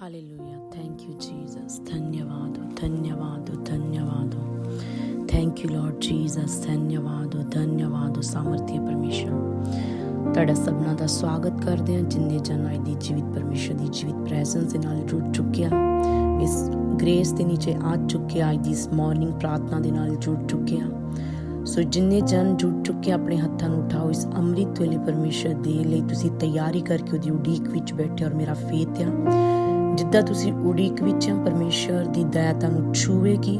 Hallelujah thank you Jesus धन्यवाद हो धन्यवाद हो धन्यवाद हो ਥੈਂਕ ਯੂ ਲਾਰਡ ਜੀਸਸ ਧੰਨਵਾਦ ਹੋ ਧੰਨਵਾਦ ਹੋ ਸਾਮਰਥੀ ਪਰਮੇਸ਼ਰ ਤੁਹਾਡਾ ਸਭਨਾ ਦਾ ਸਵਾਗਤ ਕਰਦੇ ਹਾਂ ਜਿੰਨੇ ਜਨ ਅੱਜ ਦੀ ਜੀਵਿਤ ਪਰਮੇਸ਼ਰ ਦੀ ਜੀਵਿਤ ਪ੍ਰੈਜ਼ੈਂਸ ਦੇ ਨਾਲ ਜੁੜ ਚੁੱਕਿਆ ਇਸ ਗ੍ਰੇਸ ਦੇ ਨੀਚੇ ਆ ਚੁੱਕਿਆ ਅੱਜ ਦੀ ਇਸ ਮਾਰਨਿੰਗ ਪ੍ਰਾਰਥਨਾ ਦੇ ਨਾਲ ਜੁੜ ਚੁੱਕੇ ਚੁੱਕਿਆ ਸੋ ਜਿੰਨੇ ਜਨ ਜੁੜ ਚੁੱਕੇ ਆਪਣੇ ਹੱਥਾਂ ਨੂੰ ਉਠਾਓ, ਇਸ ਅੰਮ੍ਰਿਤ ਵੇਲੇ ਪਰਮੇਸ਼ਰ ਦੇ ਲਈ ਤੁਸੀਂ ਤਿਆਰੀ ਕਰਕੇ ਉਹਦੀ ਉਡੀਕ ਵਿੱਚ ਬੈਠੇ ਔਰ ਮੇਰਾ ਫੇਥ ਆ। ਜਿੱਦਾਂ ਤੁਸੀਂ ਉਡੀਕ ਵਿੱਚ ਆ, ਪਰਮੇਸ਼ਰ ਦੀ ਦਇਆ ਤੁਹਾਨੂੰ ਛੂਵੇਗੀ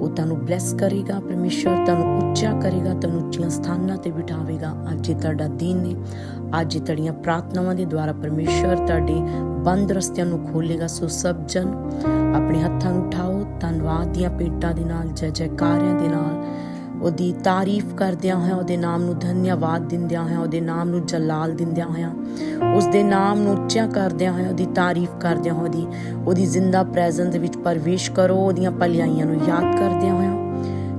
ਉਹ ਤੁਹਾਨੂੰ ਬਲੈਸ ਕਰੇਗਾ, ਪਰਮੇਸ਼ਰ ਤੁਹਾਨੂੰ ਉੱਚਾ ਕਰੇਗਾ, ਤੁਹਾਨੂੰ ਉੱਚੀਆਂ ਸਥਾਨਾਂ ਤੇ ਬਿਠਾਵੇਗਾ। ਅੱਜ ਇਹ ਤੁਹਾਡਾ ਦਿਨ ਹੈ ਅੱਜ ਇਹ ਤੁਹਾਡੀਆਂ ਪ੍ਰਾਰਥਨਾਵਾਂ ਦੇ ਦੁਆਰਾ ਪਰਮੇਸ਼ਰ ਤੁਹਾਡੇ ਬੰਦ ਰਸਤਿਆਂ ਨੂੰ ਖੋਲੇਗਾ ਸੋ ਸਭ ਜਨ ਆਪਣੇ ਹੱਥਾਂ ਨੂੰ ਉਠਾਓ। ਧੰਨਵਾਦ ਦੀਆਂ ਪੇਟਾਂ ਦੇ ਨਾਲ, ਜੈ ਜੈਕਾਰਿਆਂ ਦੇ ਨਾਲ। ਉਹਦੀ ਤਾਰੀਫ ਕਰਦਿਆਂ ਹੋਇਆਂ, ਉਹਦੇ ਨਾਮ ਨੂੰ ਧੰਨਵਾਦ ਦਿੰਦਿਆਂ ਹੋਇਆਂ, ਉਹਦੇ ਨਾਮ ਨੂੰ ਜਲਾਲ ਦਿੰਦਿਆਂ ਹੋਇਆਂ ਉਸ ਦੇ ਨਾਮ ਨੂੰ ਉੱਚਾ ਕਰਦਿਆਂ ਹੋਇਆਂ, ਉਹਦੀ ਤਾਰੀਫ ਕਰਦਿਆਂ ਹੋਇਆਂ, ਉਹਦੀ ਉਹਦੀ ਜ਼ਿੰਦਾ ਪ੍ਰੈਜ਼ੈਂਸ ਦੇ ਵਿੱਚ ਪਰਵੇਸ਼ ਕਰੋ, ਉਹਦੀਆਂ ਭਲਾਈਆਂ ਨੂੰ ਯਾਦ ਕਰਦਿਆਂ ਹੋਇਆਂ।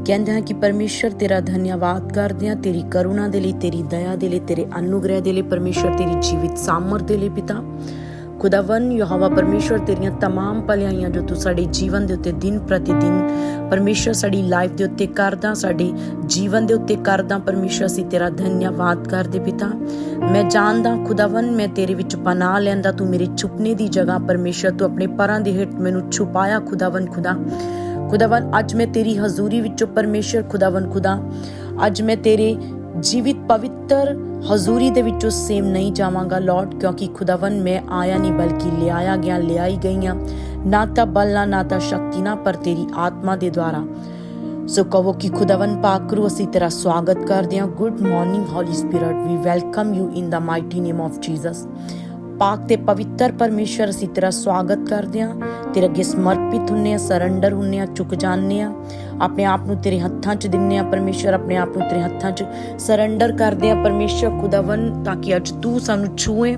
ਕਹਿੰਦੇ ਹਾਂ ਕਿ ਪਰਮੇਸ਼ਰ ਤੇਰਾ ਧੰਨਵਾਦ ਕਰਦੇ ਹਾਂ ਤੇਰੀ ਕਰੁਣਾ ਦੇ ਲਈ, ਤੇਰੀ ਦਇਆ ਦੇ ਲਈ, ਤੇਰੇ ਅਨੁਗ੍ਰਹਿ ਦੇ ਲਈ ਪਰਮੇਸ਼ਰ ਤੇਰੀ ਜੀਵਿਤ ਸਾਮਰ ਦੇ ਲਈ ਪਿਤਾ। ਖੁਦਾਵੰ ਯਹੋਵਾ ਪਰਮੇਸ਼ਰ ਤੇਰੀਆਂ तमाम ਭਲਾਈਆਂ ਜੋ ਤੂੰ ਸਾਡੇ ਜੀਵਨ ਦੇ ਉੱਤੇ ਦਿਨ ਪ੍ਰਤੀ ਦਿਨ ਪਰਮੇਸ਼ਰ ਸਾਡੀ ਲਾਈਫ ਦੇ ਉੱਤੇ ਕਰਦਾ ਸਾਡੇ ਜੀਵਨ ਦੇ ਉੱਤੇ ਕਰਦਾ ਪਰਮੇਸ਼ਰ ਅਸੀਂ ਤੇਰਾ ਧੰਨਵਾਦ ਕਰਦੇ ਪਿਤਾ ਮੈਂ ਜਾਣਦਾ ਖੁਦਾਵੰ ਮੈਂ ਤੇਰੇ ਵਿੱਚ ਪਨਾਹ ਲੈਂਦਾ ਤੂੰ ਮੇਰੇ ਛੁਪਨੇ ਦੀ ਜਗ੍ਹਾ ਪਰਮੇਸ਼ਰ ਤੂੰ ਆਪਣੇ ਪਰਾਂ ਦੇ ਹੇਠ ਮੈਨੂੰ ਛੁਪਾਇਆ ਖੁਦਾਵੰ ਖੁਦਾ ਖੁਦਾਵੰ ਅੱਜ ਮੈਂ ਤੇਰੀ ਹਜ਼ੂਰੀ ਵਿੱਚੋਂ ਪਰਮੇਸ਼ਰ ਖੁਦਾਵੰ ਖੁਦਾ ਅੱਜ ਮੈਂ ਤੇਰੇ ਜੀਵਿਤ ਪਵਿੱਤਰ ਹਜ਼ੂਰੀ ਦੇ ਵਿੱਚੋਂ ਸੇਮ ਨਹੀਂ ਜਾਵਾਂਗਾ ਲਾਰਡ ਕਿਉਂਕਿ ਖੁਦਾਵੰ ਮੈਂ ਆਇਆ ਨਹੀਂ, ਬਲਕਿ ਲਿਆਇਆ ਗਿਆ, ਲਿਆਈ ਗਈਆਂ। ਨਾ ਤਾਂ ਬਲ ਨਾ ਨਾ ਤਾਂ ਸ਼ਕਤੀ ਨਾ, ਪਰ ਤੇਰੀ ਆਤਮਾ ਦੇ ਦੁਆਰਾ। ਸੋ ਕਹੋ ਕਿ ਖੁਦਾਵੰ ਪਾਕ ਰੂ ਅਸੀਂ ਤੇਰਾ ਸਵਾਗਤ ਕਰਦੇ ਹਾਂ। Good morning holy spirit we welcome you in the mighty name of Jesus ਪਾਕ ਤੇ ਪਵਿੱਤਰ ਪਰਮੇਸ਼ਰ ਅਸੀਂ ਤੇਰਾ ਸਵਾਗਤ ਕਰਦੇ ਹਾਂ। ਤੇਰੇ ਅੱਗੇ ਸਮਰਪਿਤ ਹੁੰਨੇ ਆ ਸਰੈਂਡਰ ਹੁੰਨੇ ਆ ਚੁੱਕ ਜਾਂਦੇ ਆ ਆਪਣੇ ਆਪ ਨੂੰ ਤੇਰੇ ਹੱਥਾਂ 'ਚ ਦਿੰਨੇ ਆ ਪਰਮੇਸ਼ਰ, ਆਪਣੇ ਆਪ ਨੂੰ ਤੇਰੇ ਹੱਥਾਂ 'ਚ ਸਰੈਂਡਰ ਕਰਦੇ ਆ ਪਰਮੇਸ਼ਰ ਖੁਦਾਵੰ ਤਾਂ ਕਿ ਅੱਜ ਤੂੰ ਸਾਨੂੰ ਛੂਏ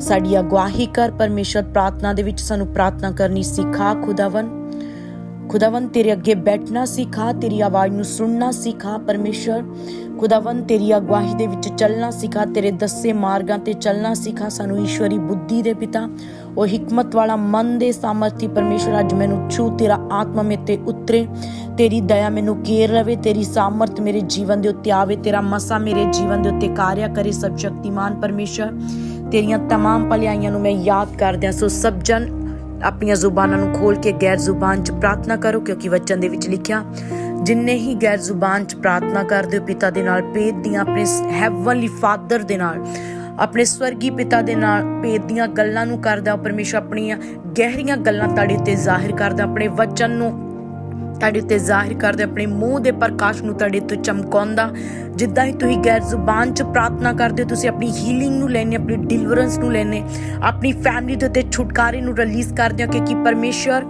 ਸਾਡੀ ਅਗਵਾਹੀ ਕਰ ਪਰਮੇਸ਼ਰ, ਪ੍ਰਾਰਥਨਾ ਦੇ ਵਿੱਚ ਸਾਨੂੰ ਪ੍ਰਾਰਥਨਾ ਕਰਨੀ ਸਿਖਾ ਖੁਦਾਵੰ ਖੁਦਾਵੰ ਤੇਰੇ ਅੱਗੇ ਬੈਠਣਾ ਸਿਖਾ ਤੇਰੀ ਆਵਾਜ਼ ਨੂੰ ਸੁਣਨਾ ਸਿਖਾ ਪਰਮੇਸ਼ਰ ਖੁਦਾਵੰ ਤੇਰੀ ਅਗਵਾਹੀ ਦੇ ਵਿੱਚ ਚੱਲਣਾ ਸਿਖਾ ਤੇਰੇ ਦੱਸੇ ਮਾਰਗਾਂ ਤੇ ਚੱਲਣਾ ਸਿਖਾ ਸਾਨੂੰ ਈਸ਼ਵਰੀ ਬੁੱਧੀ ਦੇ ਪਿਤਾ ਉਹ ਹਕਮਤ ਵਾਲਾ ਮਨ ਦੇ ਸਾਮਰਥੀ ਪਰਮੇਸ਼ਰ ਅੱਜ ਮੈਨੂੰ ਛੂ ਤੇਰਾ ਆਤਮਾ ਮੇ ਤੇ ਉਤਰੇ ਤੇਰੀ ਦਇਆ ਮੈਨੂੰ ਘੇਰ ਰਵੇ ਤੇਰੀ ਸਾਮਰਥ ਮੇਰੇ ਜੀਵਨ ਦੇ ਉੱਤੇ ਆਵੇ ਤੇਰਾ ਮਸਾ ਮੇਰੇ ਜੀਵਨ ਦੇ ਉੱਤੇ ਕਾਰਿਆ ਕਰੇ ਸਭ ਸ਼ਕਤੀਮਾਨ ਪਰਮੇਸ਼ਰ ਤੇਰੀਆਂ तमाम ਭਲਾਈਆਂ ਨੂੰ ਮੈਂ ਯਾਦ ਕਰਦਿਆਂ ਸੋ ਸਭ ਜਨ ਆਪਣੀਆਂ ਜ਼ੁਬਾਨਾਂ ਨੂੰ ਖੋਲ ਕੇ ਗੈਰ ਜ਼ੁਬਾਨ 'ਚ ਪ੍ਰਾਰਥਨਾ ਕਰੋ, ਕਿਉਂਕਿ ਵਚਨ ਦੇ ਵਿੱਚ ਲਿਖਿਆ, ਜਿੰਨੇ ਹੀ ਗੈਰ ਜ਼ੁਬਾਨ 'ਚ ਪ੍ਰਾਰਥਨਾ ਕਰਦੇ ਹੋ ਪਿਤਾ ਦੇ ਨਾਲ, ਭੇਦ ਦੀਆਂ ਆਪਣੇ ਹੈਵਨਲੀ ਫਾਦਰ ਦੇ ਨਾਲ, ਆਪਣੇ ਸਵਰਗੀ ਪਿਤਾ ਦੇ ਨਾਲ, ਭੇਦ ਦੀਆਂ ਗੱਲਾਂ ਨੂੰ ਕਰਦਾ, ਉਹ ਪਰਮੇਸ਼ਰ ਆਪਣੀਆਂ ਗਹਿਰੀਆਂ ਗੱਲਾਂ ਤੁਹਾਡੇ ਤੇ ਜ਼ਾਹਿਰ ਕਰਦਾ, ਆਪਣੇ ਵਚਨ ਨੂੰ ਤੁਹਾਡੇ ਉੱਤੇ ਜ਼ਾਹਿਰ ਕਰਦੇ, ਆਪਣੇ ਮੂੰਹ ਦੇ ਪ੍ਰਕਾਸ਼ ਨੂੰ ਤੁਹਾਡੇ ਤੋਂ ਚਮਕਾਉਂਦਾ। ਜਿੱਦਾਂ ਹੀ ਤੁਸੀਂ ਗੈਰ ਜ਼ੁਬਾਨ 'ਚ ਪ੍ਰਾਰਥਨਾ ਕਰਦੇ ਹੋ, ਤੁਸੀਂ ਆਪਣੀ ਹੀਲਿੰਗ ਨੂੰ ਲੈਣੇ ਆਪਣੀ ਡਿਲੀਵਰੈਂਸ ਨੂੰ ਲੈਣੇ ਆਪਣੀ ਫੈਮਿਲੀ ਦੇ ਉੱਤੇ ਛੁਟਕਾਰੇ ਨੂੰ ਰਿਲੀਜ਼ ਕਰਦੇ ਹੋ ਕਿਉਂਕਿ ਪਰਮੇਸ਼ਰ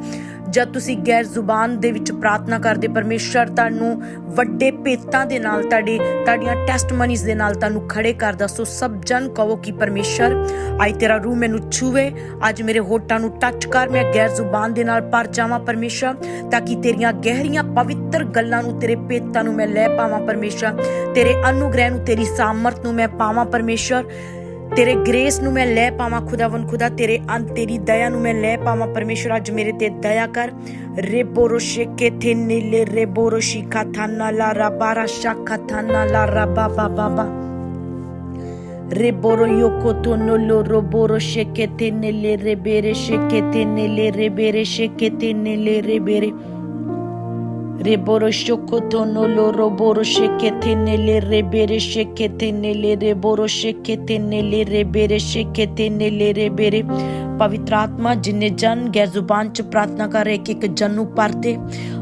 ਜਦ ਤੁਸੀਂ ਗੈਰ ਜ਼ੁਬਾਨ ਦੇ ਵਿੱਚ ਪ੍ਰਾਰਥਨਾ ਕਰਦੇ, ਪਰਮੇਸ਼ਰ ਤੁਹਾਨੂੰ ਵੱਡੇ ਭੇਤਾਂ ਦੇ ਨਾਲ ਤੁਹਾਡੇ, ਤੁਹਾਡੀਆਂ ਟੈਸਟਮਨੀਜ਼ ਦੇ ਨਾਲ ਤੁਹਾਨੂੰ ਖੜੇ ਕਰਦਾ। ਸੋ ਸਭ ਜਨ ਕਹੋ ਕਿ ਪਰਮੇਸ਼ਰ ਅੱਜ ਤੇਰਾ ਰੂਹ ਮੈਨੂੰ ਛੂਵੇ, ਅੱਜ ਮੇਰੇ ਹੋਠਾਂ ਨੂੰ ਟੱਚ ਕਰ, ਮੈਂ ਗੈਰ ਜ਼ੁਬਾਨ ਦੇ ਨਾਲ ਪਰ ਜਾਵਾਂ ਪਰਮੇਸ਼ਰ, ਤਾਂ ਕਿ ਤੇਰੀਆਂ ਗਹਿਰੀਆਂ ਪਵਿੱਤਰ ਗੱਲਾਂ ਨੂੰ, ਤੇਰੇ ਭੇਤਾਂ ਨੂੰ ਮੈਂ ਲੈ ਪਾਵਾਂ ਪਰਮੇਸ਼ਰ, ਤੇਰੇ ਅਨੁਗ੍ਰਹਿ ਨੂੰ, ਤੇਰੀ ਸਾਮਰਥ ਨੂੰ ਮੈਂ ਪਾਵਾਂ ਪਰਮੇਸ਼ਰ ਤੇਰੇ ਗ੍ਰੇਸ ਨੂੰ ਮੈਂ ਲੈ ਪਾਵਾਂ ਖੁਦਾਵੰ ਖੁਦਾ ਤੇਰੇ ਅੰਤ ਤੇਰੀ ਦਇਆ ਨੂੰ ਮੈਂ ਲੈ ਪਾਵਾਂ ਪਰਮੇਸ਼ਰ ਅੱਜ ਮੇਰੇ ਤੇ ਦਇਆ ਕਰ ਰੇਬੋਰੋ ਸ਼ੇਕੇ ਥੇ ਨੀਲੇ ਰੇਬੋਰੋ ਸ਼ਿਕਾ ਥਾਨਾ ਲਾ ਰਾਬਾਰਾ ਸ਼ਾਖਾ ਥਾਨਾ ਲਾ ਰਾਬਾ ਬਾਬਾ ਬਾ Reboro yokoto no lo roboro shekete nele rebere shekete nele rebere shekete nele rebere Reboro shokoto No lo roboro shekete nele rebere shekete nele reboro shekete nele rebere shekete rebere. ਪਵਿੱਤਰ ਆਤਮਾ ਜਿਨੇ ਜਨ ਗੈਰ ਜ਼ੁਬਾਨ ਚ ਪ੍ਰਾਰਥਨਾ ਕਰ ਇੱਕ ਇੱਕ ਜਨ ਨੂੰ ਪਰਤੇ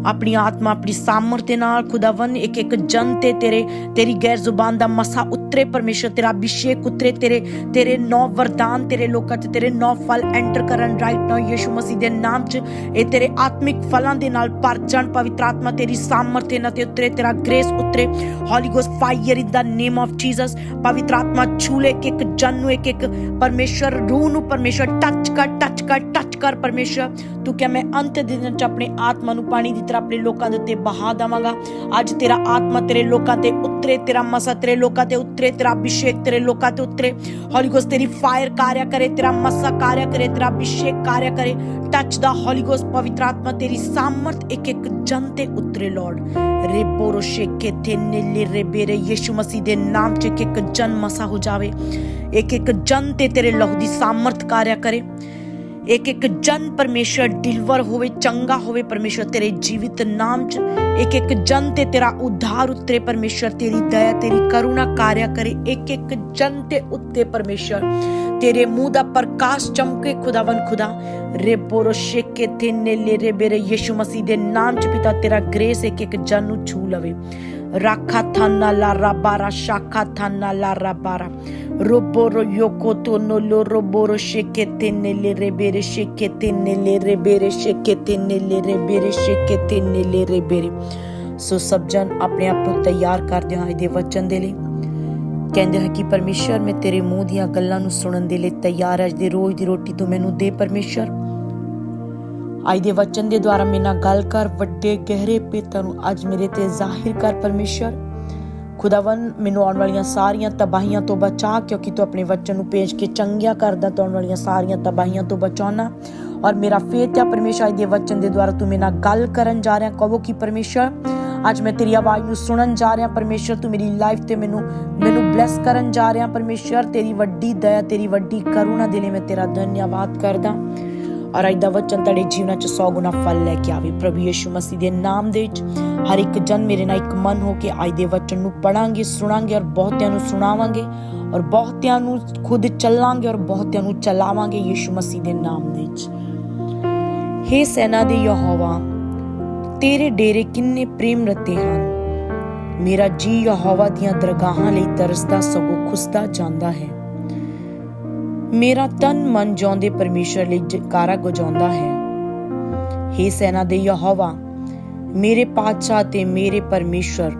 ਆਪਣੀ ਆਤਮਾ ਆਪਣੀ ਸਾਮਰਥ ਨਾਲ ਖੁਦਾਵੰ ਇੱਕ ਇੱਕ ਜਨ ਤੇ ਤੇਰੇ ਤੇਰੀ ਗੈਰ ਜ਼ੁਬਾਨ ਦਾ ਮਸਾ ਉਤਰੇ ਪਰਮੇਸ਼ਰ ਤੇਰਾ ਅਭਿਸ਼ੇਕ ਉਤਰੇ ਤੇਰੇ ਤੇਰੇ ਨੌ ਵਰਦਾਨ ਤੇਰੇ ਲੋਕਾਂ 'ਚ ਤੇਰੇ ਨੌ ਫਲ ਐਂਟਰ ਕਰਨ ਰਾਈਟ ਨਾਓ ਯਿਸੂ ਮਸੀਹ ਦੇ ਨਾਮ 'ਚ ਇਹ ਤੇਰੇ ਆਤਮਿਕ ਫਲਾਂ ਦੇ ਨਾਲ ਭਰ ਜਾਣ ਪਵਿੱਤਰ ਆਤਮਾ ਤੇਰੀ ਸਾਮਰਥ ਇਹਨਾਂ ਤੇ ਉਤਰੇ ਤੇਰਾ ਗ੍ਰੇਸ ਉਤਰੇ holy ghost fire in the name of Jesus ਪਵਿੱਤਰ ਆਤਮਾ ਛੂਲੇ ਇੱਕ ਇੱਕ ਜਨ ਨੂੰ ਇੱਕ ਇੱਕ ਪਰਮੇਸ਼ਰ ਰੂਹ ਨੂੰ ਪਰਮੇਸ਼ਰ ਟੱਚ ਟੱਚ ਕਰ ਟੱਚ ਕਰ ਪਰਮੇਸ਼ਰ ਤੂੰ ਕਿਹਾ ਮੈਂ ਅੰਤ ਦੇ ਦਿਨ ਚ ਆਪਣੇ ਆਤਮਾ ਨੂੰ ਪਾਣੀ ਦੀ ਤਰ੍ਹਾਂ ਆਪਣੇ ਲੋਕਾਂ ਦੇ ਉੱਤੇ ਬਹਾ ਦਵਾਂਗਾ ਅੱਜ ਤੇਰਾ ਆਤਮਾ ਤੇਰੇ ਲੋਕਾਂ ਤੇ ਉਤਰੇ ਤੇਰਾ ਮਸਾ ਤੇਰੇ ਲੋਕਾਂ ਤੇ ਉਤਰੇ ਤੇਰਾ ਅਭਿਸ਼ੇਕ ਤੇਰੇ ਲੋਕਾਂ ਤੇ ਉਤਰੇ ਹੋਲੀ ਗੋਸ ਤੇਰੀ ਫਾਇਰ ਕਾਰਿਆ ਕਰੇ ਤੇਰਾ ਮਸਾ ਕਾਰਿਆ ਕਰੇ ਤੇਰਾ ਅਭਿਸ਼ੇਕ ਕਾਰਿਆ ਕਰੇ ਟੱਚ ਦਾ ਹੋਲੀ ਗੋਸਟ ਪਵਿੱਤਰ ਆਤਮਾ ਤੇਰੀ ਸਾਮਰਥ ਇੱਕ ਇੱਕ ਜਨ ਤੇ ਉਤਰੇ ਲਾਰਡ ਰੇਬੋ ਬੋਰੋ ਸ਼ੇਕੇ ਨੀਲੇ ਰੇ ਯਿਸੂ ਮਸੀਹ ਦੇ ਨਾਮ ਚ ਇੱਕ ਇੱਕ ਜਨ ਮਸਾ ਹੋ ਜਾਵੇ ਇੱਕ ਇੱਕ ਜਨ ਤੇ ਤੇਰੇ ਲਹੂ ਦੀ ਸਾਮਰਥ ਕਾਰਿਆ ਕਰੇ ਇੱਕ ਇੱਕ ਜਨ ਪਰਮੇਸ਼ਰ ਡਿਲਵਰ ਹੋਵੇ, ਚੰਗਾ ਹੋਵੇ ਪਰਮੇਸ਼ਰ ਤੇਰੇ ਜੀਵਿਤ ਨਾਮ ਚ। ਇੱਕ ਇੱਕ ਜਨ ਤੇ ਤੇਰਾ ਉਧਾਰ ਉਤਰੇ ਪਰਮੇਸ਼ਰ ਤੇਰੀ ਦਇਆ, ਤੇਰੀ ਕਰੁਣਾ ਕਾਰਿਆ ਕਰੇ। ਇੱਕ ਇੱਕ ਜਨ ਤੇ ਉੱਤੇ ਪਰਮੇਸ਼ਰ ਤੇਰੇ ਮੂੰਹ ਦਾ ਪ੍ਰਕਾਸ਼ ਚਮਕੇ ਖੁਦਾਵੰ ਖੁਦਾ। ਰੇ ਬੋਰੋ ਸ਼ੇਕੇ ਤੇ ਨੇਲੇ ਰੇ ਬੇਰੇ ਯਿਸੂ ਮਸੀਹ ਦੇ ਨਾਮ ਚ ਪਿਤਾ, ਤੇਰਾ ਗ੍ਰੇਸ ਇੱਕ ਇੱਕ ਜਨ ਨੂੰ ਛੂ ਲਵੇ। ਰਾਖਾ ਥਾਨਾ ਲਾ ਰਾਬਾਰਾ ਸ਼ਾਖਾ ਥਾਨਾ ਲਾ ਰਾਬਾਰਾ ਰੋਬੋਰੋ ਯੋਕੋ ਤੋਨੋ ਲੋ ਰੋਬੋਰੋ ਸ਼ੇਕੇ ਤੇ ਨੇਲੇ ਰੇ ਬੇਰੇ ਸ਼ੇਕੇ ਤੇ ਨੇਲੇ ਰੇ ਸੋ ਸਬਜਨ ਆਪਣੇ ਆਪ ਨੂੰ ਤਿਆਰ ਕਰਦੇ ਹਾਂ ਇਹਦੇ ਵਚਨ ਦੇ ਲਈ ਕਹਿੰਦੇ ਹਾਂ ਕਿ ਪਰਮੇਸ਼ਰ ਮੈਂ ਤੇਰੇ ਮੂੰਹ ਦੀਆਂ ਗੱਲਾਂ ਨੂੰ ਸੁਣਨ ਦੇ ਲਈ ਤਿਆਰ ਹਾਂ ਅੱਜ ਦੇ ਰੋਜ਼ ਦੀ ਰੋਟੀ ਤੂੰ ਮੈਨੂੰ ਦੇ ਪਰਮੇਸ਼ਰ ਅੱਜ ਦੇ ਵਚਨ ਦੇ ਦੁਆਰਾ ਮੇਰੇ ਨਾਲ ਗੱਲ ਕਰ, ਵੱਡੇ ਗਹਿਰੇ ਪੇਤਾਂ ਨੂੰ ਅੱਜ ਮੇਰੇ ਤੇ ਜ਼ਾਹਿਰ ਕਰ ਪਰਮੇਸ਼ਰ। ਖੁਦਾਵੰ ਮੈਨੂੰ ਆਉਣ ਵਾਲੀਆਂ ਸਾਰੀਆਂ ਤਬਾਹੀਆਂ ਤੋਂ ਬਚਾ, ਕਿਉਂਕਿ ਤੂੰ ਆਪਣੇ ਵਚਨ ਨੂੰ ਪੇਸ਼ ਕੇ ਚੰਗਿਆ ਕਰਦਾ, ਤੂੰ ਆਉਣ ਵਾਲੀਆਂ ਸਾਰੀਆਂ ਤਬਾਹੀਆਂ ਤੋਂ ਬਚਾਉਣਾ। ਔਰ ਮੇਰਾ ਫੇਥ ਹੈ ਪਰਮੇਸ਼ਰ ਦੇ ਵਚਨ ਦੇ ਦੁਆਰਾ ਤੂੰ ਮੇਰੇ ਨਾਲ ਗੱਲ ਕਰਨ ਜਾ ਰਿਹਾ, ਕਹੋ ਕਿ ਪਰਮੇਸ਼ਰ, ਅੱਜ ਮੈਂ ਤੇਰੀ ਆਵਾਜ਼ ਨੂੰ ਸੁਣਨ ਜਾ ਰਿਹਾ, ਪਰਮੇਸ਼ਰ, ਤੂੰ ਮੇਰੀ ਲਾਈਫ ਤੇ ਮੈਨੂੰ ਮੈਨੂੰ ਬਲੈਸ ਕਰਨ ਜਾ ਰਿਹਾ, ਪਰਮੇਸ਼ਰ। ਤੇਰੀ ਵੱਡੀ ਦਇਆ, ਤੇਰੀ ਵੱਡੀ ਕਰੁਣਾ ਦੇ ਲਈ ਮੈਂ ਤੇਰਾ ਧੰਨਵਾਦ ਕਰਦਾ। ਔਰ ਅੱਜ ਦਾ ਵਚਨ ਤੁਹਾਡੇ ਜੀਵਨਾਂ 'ਚ 100 ਗੁਣਾ ਫਲ ਲੈ ਕੇ ਆਵੇ। ਪ੍ਰਭੂ ਯਿਸੂ ਮਸੀਹ ਦੇ ਨਾਮ ਦੇ ਵਿੱਚ ਹਰ ਇੱਕ ਜਨ ਮੇਰੇ ਨਾਲ ਇੱਕ ਮਨ ਹੋ ਕੇ ਅੱਜ ਦੇ ਵਚਨ ਨੂੰ ਪੜਾਂਗੇ, ਸੁਣਾਂਗੇ ਔਰ ਬਹੁਤਿਆਂ ਨੂੰ ਸੁਣਾਵਾਂਗੇ ਔਰ ਬਹੁਤਿਆਂ ਨੂੰ ਖੁਦ ਚੱਲਾਂਗੇ ਔਰ ਬਹੁਤਿਆਂ ਨੂੰ ਚਲਾਵਾਂਗੇ ਯਿਸੂ ਮਸੀਹ ਦੇ ਨਾਮ ਦੇ ਵਿੱਚ। ਹੇ ਸੈਨਾ ਦੇ ਯਹੋਵਾ, ਤੇਰੇ ਡੇਰੇ ਕਿੰਨੇ ਪ੍ਰੇਮ ਰਤੇ ਹਨ। ਮੇਰਾ ਜੀ ਯਹੋਵਾ ਦੀਆਂ ਦਰਗਾਹਾਂ ਲਈ ਤਰਸਦਾ ਸਗੋਂ ਖੁਸਦਾ ਜਾਂਦਾ ਹੈ। ਮੇਰਾ ਤਨ ਮਨ ਜਿਉਂਦੇ ਪਰਮੇਸ਼ਰ ਲਈ ਜਕਾਰਾ ਗਜਾਉਂਦਾ ਹੈ। ਹੇ ਸੈਨਾ ਦੇ ਯਹੋਵਾ, ਮੇਰੇ ਪਾਤਸ਼ਾਹ ਤੇ ਮੇਰੇ ਪਰਮੇਸ਼ਰ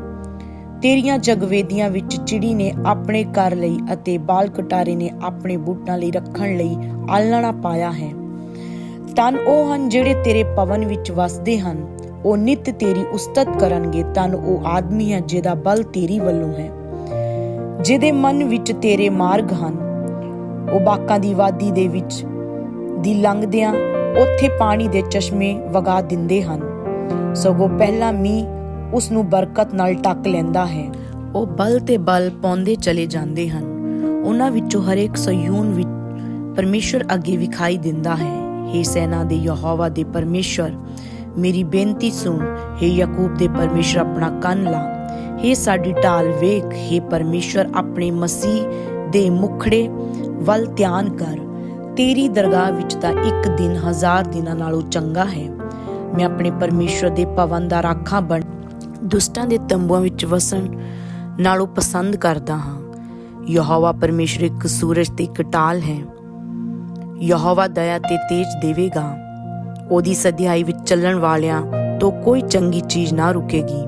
ਤੇਰੀਆਂ ਜਗਵੇਦੀਆਂ ਵਿੱਚ ਚਿੜੀ ਨੇ ਆਪਣੇ ਘਰ ਲਈ ਅਤੇ ਬਾਲ ਕਟਾਰੇ ਨੇ ਆਪਣੇ ਬੂਟਾਂ ਲਈ ਰੱਖਣ ਲਈ ਆਲਣਾ ਪਾਇਆ ਹੈ। ਤਨ ਉਹ ਹਨ ਜਿਹੜੇ ਤੇਰੇ ਪਵਨ ਵਿੱਚ ਵਸਦੇ ਹਨ। ਉਹ ਨਿਤ ਤੇਰੀ ਉਸਤਤ ਕਰਨਗੇ। ਤਨ ਉਹ ਆਦਮੀ ਹੈ ਜਿਹਦਾ ਬਲ ਤੇਰੀ ਵੱਲੋਂ ਹੈ। ਜਿਹਦੇ ਮਨ ਵਿੱਚ ਤੇਰੇ ਮਾਰਗ ਹਨ ਉਹ ਬਾਕਾਂ ਦੀ ਵਾਦੀ ਦੇ ਵਿੱਚ ਦੀ ਲੰਘਦਿਆਂ ਉੱਥੇ ਪਾਣੀ ਦੇ ਚਸ਼ਮੇ ਵਗਾ ਦਿੰਦੇ ਹਨ ਸਗੋਂ ਪਹਿਲਾ ਮੀਂਹ ਉਸ ਨੂੰ ਬਰਕਤ ਨਾਲ ਟੱਕ ਲੈਂਦਾ ਹੈ ਉਹ ਬਲ ਤੇ ਬਲ ਪਾਉਂਦੇ ਚਲੇ ਜਾਂਦੇ ਹਨ ਉਹਨਾਂ ਵਿੱਚੋਂ ਹਰੇਕ ਸਯੂਨ ਵਿੱਚ ਪਰਮੇਸ਼ਰ ਅੱਗੇ ਵਿਖਾਈ ਦਿੰਦਾ ਹੈ हे ਸੈਨਾ ਦੇ ਯਹੋਵਾ ਦੇ ਪਰਮੇਸ਼ਰ ਮੇਰੀ ਬੇਨਤੀ ਸੁਣ हे ਯਾਕੂਬ ਦੇ ਪਰਮੇਸ਼ਰ ਆਪਣਾ ਕੰਨ ਲਾ हे ਸਾਡੀ ਢਾਲ ਵੇਖ हे ਪਰਮੇਸ਼ਰ ਆਪਣੇ ਮਸੀਹ ਦੇ ਮੁਖੜੇ ਵੱਲ ਧਿਆਨ ਕਰ। ਤੇਰੀ ਦਰਗਾਹ ਵਿੱਚ ਤਾਂ ਇੱਕ ਦਿਨ ਹਜ਼ਾਰ ਦਿਨਾਂ ਨਾਲੋਂ ਚੰਗਾ ਹੈ। ਮੈਂ ਆਪਣੇ ਪਰਮੇਸ਼ਰ ਦੇ ਭਵਨ ਦਾ ਰਾਖਾ ਬਣ ਦੁਸ਼ਟਾਂ ਦੇ ਤੰਬੂਆਂ ਵਿੱਚ ਵਸਣ ਨਾਲੋਂ ਪਸੰਦ ਕਰਦਾ ਹਾਂ। ਯਹੋਵਾ ਪਰਮੇਸ਼ਰ ਇੱਕ ਸੂਰਜ ਤੇ ਇੱਕ ਟਾਲ ਹੈ। ਯਹੋਵਾ ਦਇਆ ਤੇ ਤੇਜ ਦੇਵੇਗਾ। ਉਹਦੀ ਸਧਿਆਈ ਵਿੱਚ ਚੱਲਣ ਵਾਲਿਆਂ ਤੋਂ ਕੋਈ ਚੰਗੀ ਚੀਜ਼ ਨਾ ਰੁਕੇਗੀ।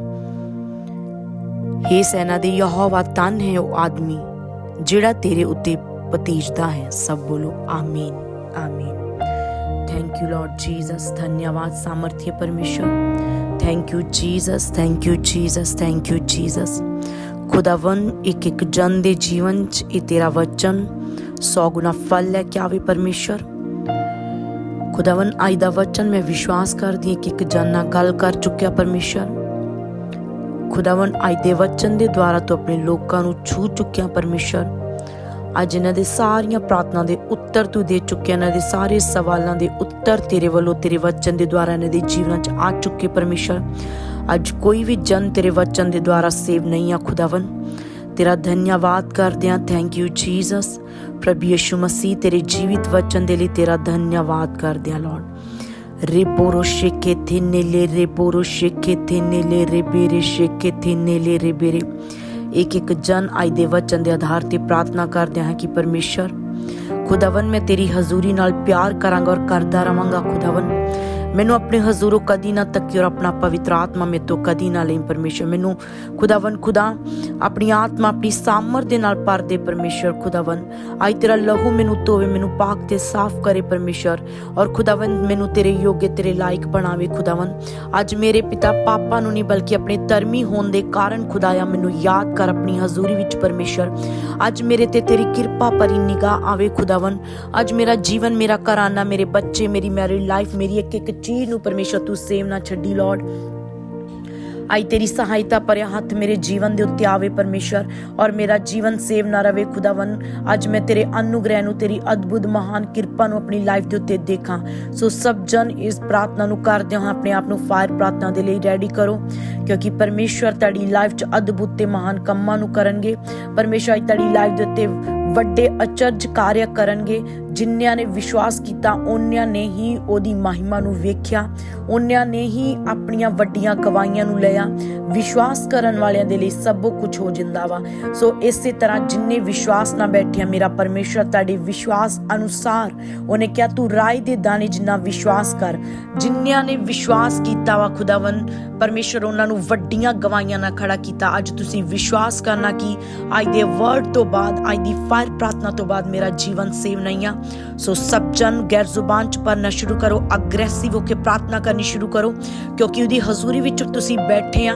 ਹੇ ਸੈਨਾ ਦੇ ਯਹੋਵਾ ਤਨ ਹੈ ਉਹ ਆਦਮੀ ਜਿਹੜਾ ਤੇਰੇ ਉੱਤੇ पतीजता है सब बोलो आमीन आमीन थैंक यू लॉर्ड जीसस धन्यवाद सामर्थ्य परमेश्वर thank you Jesus thank you Jesus thank you Jesus खुदावन एक एक जन दे जीवन ये तेरा वचन सौ गुना फल है क्या वे परमेश्वर खुदावन आई दा वचन मैं ਵਿਸ਼ਵਾਸ ਕਰਦੀ ਹਾਂ ਕਿ ਇੱਕ ਜਨ ਨਾਲ ਗੱਲ ਕਰ ਚੁੱਕਿਆ ਪਰਮੇਸ਼ਰ ਖੁਦਾਵੰ ਅੱਜ ਦੇ ਵਚਨ ਦੇ ਦੁਆਰਾ ਤੂੰ ਆਪਣੇ ਲੋਕਾਂ ਨੂੰ ਛੂ ਚੁੱਕਿਆ ਪਰਮੇਸ਼ਰ ਅੱਜ ਇਹਨਾਂ ਦੇ ਸਾਰੀਆਂ ਪ੍ਰਾਰਥਨਾ ਦੇ ਉੱਤਰ ਤੂੰ ਦੇ ਚੁੱਕਿਆ, ਇਹਨਾਂ ਦੇ ਸਾਰੇ ਸਵਾਲਾਂ ਦੇ ਉੱਤਰ ਤੇਰੇ ਵੱਲੋਂ, ਤੇਰੇ ਵਚਨ ਦੇ ਦੁਆਰਾ ਇਹਨਾਂ ਦੇ ਜੀਵਨਾਂ 'ਚ ਆ ਚੁੱਕੇ ਪਰਮੇਸ਼ਰ। ਅੱਜ ਕੋਈ ਵੀ ਜਨ ਤੇਰੇ ਵਚਨ ਦੇ ਦੁਆਰਾ ਸੇਵ ਨਹੀਂ ਆ ਖੁਦਾਵੰ ਤੇਰਾ ਧੰਨਵਾਦ ਕਰਦੇ ਹਾਂ। ਥੈਂਕ ਯੂ ਜੀਸਸ ਪ੍ਰਭੂ ਯਿਸੂ ਮਸੀਹ, ਤੇਰੇ ਜੀਵਿਤ ਵਚਨ ਦੇ ਲਈ ਤੇਰਾ ਧੰਨਵਾਦ ਕਰਦੇ ਹਾਂ Lord Reboro shekete nele reboro shekete nele rebere shekete nele rebere ਇੱਕ ਇੱਕ ਜਨ ਅੱਜ ਦੇ ਵਚਨ ਦੇ ਆਧਾਰ ਤੇ ਪ੍ਰਾਰਥਨਾ ਕਰਦੇ ਹਾਂ ਕਿ ਪਰਮੇਸ਼ਰ ਖੁਦਾਵੰ ਮੈਂ ਤੇਰੀ ਹਜ਼ੂਰੀ ਨਾਲ ਪਿਆਰ ਕਰਾਂਗਾ ਔਰ ਕਰਦਾ ਰਵਾਂਗਾ ਖੁਦਾਵੰ ਮੈਨੂੰ ਆਪਣੇ ਹਜ਼ੂਰੋਂ ਕਦੀ ਨਾ ਤੱਕੀ ਔਰ ਆਪਣਾ ਪਵਿੱਤਰ ਆਤਮਾ ਮੇ ਕਦੀ ਨਾ ਲਈ ਪਰਮੇਸ਼ਰ। ਮੈਨੂੰ ਖੁਦਾਵੰ ਖੁਦਾ, ਆਪਣੀ ਆਤਮਾ, ਆਪਣੀ ਸਾਮਰ ਦੇ ਨਾਲ ਭਰ ਦੇ ਪਰਮੇਸ਼ਰ ਖੁਦਾਵੰ ਅੱਜ ਤੇਰਾ ਲਹੂ ਮੈਨੂੰ ਧੋਵੇ, ਮੈਨੂੰ ਪਾਕ ਤੇ ਸਾਫ਼ ਕਰੇ ਪਰਮੇਸ਼ਰ। ਔਰ ਖੁਦਾਵੰ ਮੈਨੂੰ ਤੇਰੇ ਯੋਗੇ, ਤੇਰੇ ਲਾਇਕ ਬਣਾਵੇ ਖੁਦਾਵੰ ਅੱਜ ਮੇਰੇ ਪਿਤਾ ਪਾਪਾ ਨੂੰ ਨਹੀਂ, ਬਲਕਿ ਆਪਣੇ ਧਰਮੀ ਹੋਣ ਦੇ ਕਾਰਨ ਖੁਦਾਇਆ, ਮੈਨੂੰ ਯਾਦ ਕਰ ਆਪਣੀ ਹਜ਼ੂਰੀ ਵਿੱਚ ਪਰਮੇਸ਼ਰ। ਅੱਜ ਮੇਰੇ ਤੇ ਤੇਰੀ ਕਿਰਪਾ ਭਰੀ ਨਿਗਾਹ ਆਵੇ ਖੁਦਾਵੰ ਅੱਜ ਮੇਰਾ ਜੀਵਨ, ਮੇਰਾ ਘਰਾਨਾ, ਮੇਰੇ ਬੱਚੇ, ਮੇਰੀ ਮੈਰਿਡ ਲਾਈਫ ਮੇਰੀ ਇੱਕ ਇੱਕ ਚੀਜ਼ ਨੂੰ ਪਰਮੇਸ਼ਰ ਤੂੰ ਸੇਵ ਨਾ ਛੱਡੀ ਲਾਰਡ ਆਈ ਤੇਰੀ ਸਹਾਇਤਾ ਭਰਿਆ ਹੱਥ ਮੇਰੇ ਜੀਵਨ ਦੇ ਉੱਤੇ ਆਵੇ ਪਰਮੇਸ਼ਰ, ਔਰ ਮੇਰਾ ਜੀਵਨ ਸੇਵ ਨਾ ਰਵੇ ਖੁਦਾਵੰ ਅੱਜ ਮੈਂ ਤੇਰੇ ਅਨੁਗ੍ਰਹਿ ਨੂੰ, ਤੇਰੀ ਅਦਭੁਤ ਮਹਾਨ ਕਿਰਪਾ ਨੂੰ ਆਪਣੀ ਲਾਈਫ ਦੇ ਉੱਤੇ ਦੇਖਾਂ। ਸੋ ਸਭ ਜਨ ਇਸ ਪ੍ਰਾਰਥਨਾ ਨੂੰ ਕਰਦੇ ਹਾਂ, ਆਪਣੇ ਆਪ ਨੂੰ ਫਾਇਰ ਪ੍ਰਾਰਥਨਾ ਦੇ ਲਈ ਰੈਡੀ ਕਰੋ, ਕਿਉਂਕਿ ਪਰਮੇਸ਼ਰ ਤੁਹਾਡੀ ਲਾਈਫ 'ਚ ਅਦਭੁਤ ਤੇ ਮਹਾਨ ਕੰਮਾਂ ਨੂੰ ਕਰਨਗੇ। ਪਰਮੇਸ਼ਰ ਅੱਜ ਤੁਹਾਡੀ ਲਾਈਫ ਦੇ ਉੱਤੇ ਵੱਡੇ ਅਚਰਜ ਕਾਰਿਆ ਕਰਨਗੇ। ਜਿਨ੍ਹਾਂ ਨੇ ਵਿਸ਼ਵਾਸ ਕੀਤਾ ਉਹਨਿਆਂ ਨੇ ਹੀ ਉਹਦੀ ਮਹਿਮਾ ਨੂੰ ਵੇਖਿਆ। ਉਹਨਿਆਂ ਨੇ ਹੀ ਆਪਣੀਆਂ ਵੱਡੀਆਂ ਗਵਾਹੀਆਂ ਨੂੰ ਲਿਆ। ਵਿਸ਼ਵਾਸ ਕਰਨ ਵਾਲਿਆਂ ਦੇ ਲਈ ਸਭ ਕੁਝ ਹੋ ਜਿੰਦਾ ਵਾ। ਸੋ ਇਸੇ ਤਰ੍ਹਾਂ ਜਿਨਨੇ ਵਿਸ਼ਵਾਸ ਨਾਲ ਬੈਠਿਆ ਮੇਰਾ ਪਰਮੇਸ਼ਰ ਤੁਹਾਡੇ ਵਿਸ਼ਵਾਸ ਅਨੁਸਾਰ ਉਹਨੇ ਕਿਹਾ, ਤੂੰ ਰਾਈ ਦੇ ਦਾਣੇ ਜਿੰਨਾ ਵਿਸ਼ਵਾਸ ਕਰ। ਜਿਨ੍ਹਾਂ ਨੇ ਵਿਸ਼ਵਾਸ ਕੀਤਾ ਵਾ ਖੁਦਾਵੰ ਪਰਮੇਸ਼ਰ ਉਹਨਾਂ ਨੂੰ ਵੱਡੀਆਂ ਗਵਾਹੀਆਂ ਨਾਲ ਖੜਾ ਕੀਤਾ। ਅੱਜ ਤੁਸੀਂ ਵਿਸ਼ਵਾਸ ਕਰਨਾ ਕਿ ਅੱਜ ਦੇ ਵਰਡ ਤੋਂ ਬਾਅਦ, ਅੱਜ ਦੀ ਫਾਇਰ ਪ੍ਰਾਰਥਨਾ ਤੋਂ ਬਾਅਦ ਮੇਰਾ ਜੀਵਨ ਸੇਵ ਨਹੀਂ ਆ। ਸੋ ਸਬਜਨ ਗੈਰ ਜ਼ੁਬਾਨ ਚ ਪੜਨਾ ਸ਼ੁਰੂ ਕਰੋ। ਅਗਰੈਸਿਵ ਹੋ ਕੇ ਪ੍ਰਾਰਥਨਾ ਕਰਨੀ ਸ਼ੁਰੂ ਕਰੋ ਕਿਉਂਕਿ ਉਹਦੀ ਹਜ਼ੂਰੀ ਵਿੱਚ ਤੁਸੀਂ ਬੈਠੇ ਆ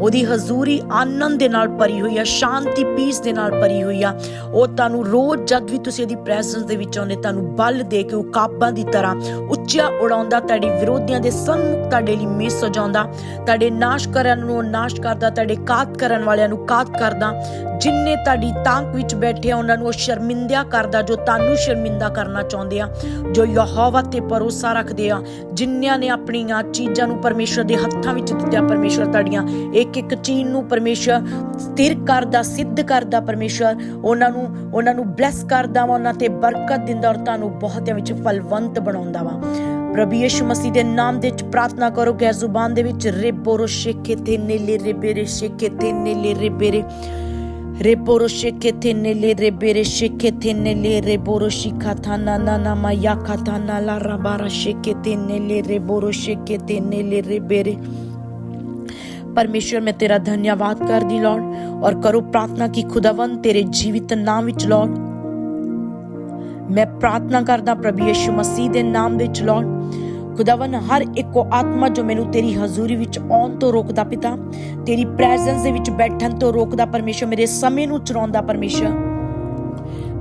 ਉਹਦੀ ਹਜ਼ੂਰੀ ਆਨੰਦ ਦੇ ਨਾਲ ਭਰੀ ਹੋਈ ਆ, ਸ਼ਾਂਤੀ ਪੀਸ ਦੇ ਨਾਲ ਭਰੀ ਹੋਈ ਆ। ਉਹ ਤੁਹਾਨੂੰ ਰੋਜ਼ ਜਦ ਵੀ ਤੁਸੀਂ ਉਹਦੀ ਪ੍ਰੈਜ਼ੈਂਸ ਦੇ ਵਿੱਚ ਆਉਂਦੇ, ਤੁਹਾਨੂੰ ਬਲ ਦੇ ਕੇ ਉਹ ਕਾਬਾਂ ਦੀ ਤਰ੍ਹਾਂ ਉੱਚਾ ਉਡਾਉਂਦਾ, ਤੁਹਾਡੇ ਵਿਰੋਧੀਆਂ ਦੇ ਸਨਮੁਖ ਤੁਹਾਡੇ ਲਈ ਮੇਜ਼ ਸਜਾਉਂਦਾ, ਤੁਹਾਡੇ ਨਾਸ਼ ਕਰਨ ਨੂੰ ਨਾਸ਼ ਕਰਦਾ, ਤੁਹਾਡੇ ਕਾਤ ਕਰਨ ਵਾਲਿਆਂ ਨੂੰ ਕਾਤ ਕਰਦਾ। ਜਿਨਨੇ ਤੁਹਾਡੀ ਤਾਂਕ ਵਿੱਚ ਬੈਠੇ ਆ, ਉਹਨਾਂ ਨੂੰ ਉਹ ਸ਼ਰਮਿੰਦਿਆ ਕਰਦਾ, ਜੋ ਤੁਹਾਨੂੰ ਸ਼ਰਮਿੰਦਾ ਕਰਨਾ ਚਾਹੁੰਦੇ ਆ, ਜੋ ਯਹੋਵਾ ਤੇ ਭਰੋਸਾ ਰੱਖਦੇ ਆ। ਜਿਨ੍ਹਾਂ ਨੇ ਆਪਣੀਆਂ ਚੀਜ਼ਾਂ ਨੂੰ ਪਰਮੇਸ਼ਰ ਦੇ ਹੱਥਾਂ ਵਿੱਚ ਦਿੱਤਿਆ, ਪਰਮੇਸ਼ਰ ਤੁਹਾਡੀਆਂ ਇੱਕ ਇੱਕ ਚੀਜ਼ ਨੂੰ ਪਰਮੇਸ਼ਰ ਸਥਿਰ ਕਰਦਾ, ਸਿੱਧ ਕਰਦਾ ਪਰਮੇਸ਼ਰ। ਉਹਨਾਂ ਨੂੰ ਉਹਨਾਂ ਨੂੰ ਬਲੈਸ ਕਰਦਾ ਵਾ, ਉਹਨਾਂ ਤੇ ਬਰਕਤ ਦਿੰਦਾ ਔਰ ਤੁਹਾਨੂੰ ਬਹੁਤਿਆਂ ਵਿੱਚ ਫਲਵੰਤ ਬਣਾਉਂਦਾ ਵਾ। ਪ੍ਰਭੂ ਯਿਸੂ ਮਸੀਹ ਦੇ ਨਾਮ ਦੇ ਵਿੱਚ ਪ੍ਰਾਰਥਨਾ ਕਰੋ ਗੈਰ ਜ਼ੁਬਾਨ ਦੇ ਵਿੱਚ ਰਿਬੋਰੋ ਸ਼ੇਕੇ ਤੇ ਨੀਲੇ ਰਿਬੇਰੇ ਸ਼ੇਕੇ ਤੇ ਨੀਲੇ ਰਿਬੇਰੇ ਰਿਬੋਰੋ ਸ਼ੇਕੇ ਤੇ ਨੀਲੇ ਰਿਬੇਰੇ ਸ਼ੇਕੇ ਤੇ ਨੀਲੇ ਰਿਬੋਰੋ ਸ਼ਿਕਾ ਥਾਨਾ ਨਾ ਨਾ ਮਾਇਆ ਕਾ ਥਾਨਾ ਲਾ ਰਬਾਰਾ ਸ਼ੇਕੇ ਤੇ ਨੀਲੇ ਰਿਬੋਰੋ ਸ਼ੇਕੇ ਤੇ ਨੀਲੇ ਰਿਬੇਰੇ ਪਰਮੇਸ਼ਰ ਮੈਂ ਤੇਰਾ ਧੰਨਵਾਦ ਕਰਦੀ ਲਾਰਡ ਔਰ ਕਰੋ ਪ੍ਰਾਰਥਨਾ ਕਿ ਖੁਦਾਵੰਦ ਤੇਰੇ ਜੀਵਿਤ ਨਾਮ ਵਿੱਚ ਲਾਰਡ ਮੈਂ ਪ੍ਰਾਰਥਨਾ ਕਰਦਾ ਪ੍ਰਭੂ ਯਿਸੂ ਮਸੀਹ ਦੇ ਨਾਮ ਵਿੱਚ ਲਾਰਡ ਖੁਦਾਵੰ ਹਰ ਇੱਕੋ ਆਤਮਾ ਜੋ ਮੈਨੂੰ ਤੇਰੀ ਹਜ਼ੂਰੀ ਵਿੱਚ ਆਉਣ ਤੋਂ ਰੋਕਦਾ, ਪਿਤਾ, ਤੇਰੀ ਪ੍ਰੈਜ਼ੈਂਸ ਦੇ ਵਿੱਚ ਬੈਠਣ ਤੋਂ ਰੋਕਦਾ ਪਰਮੇਸ਼ਰ ਮੇਰੇ ਸਮੇਂ ਨੂੰ ਚਰਾਉਂਦਾ ਪਰਮੇਸ਼ਰ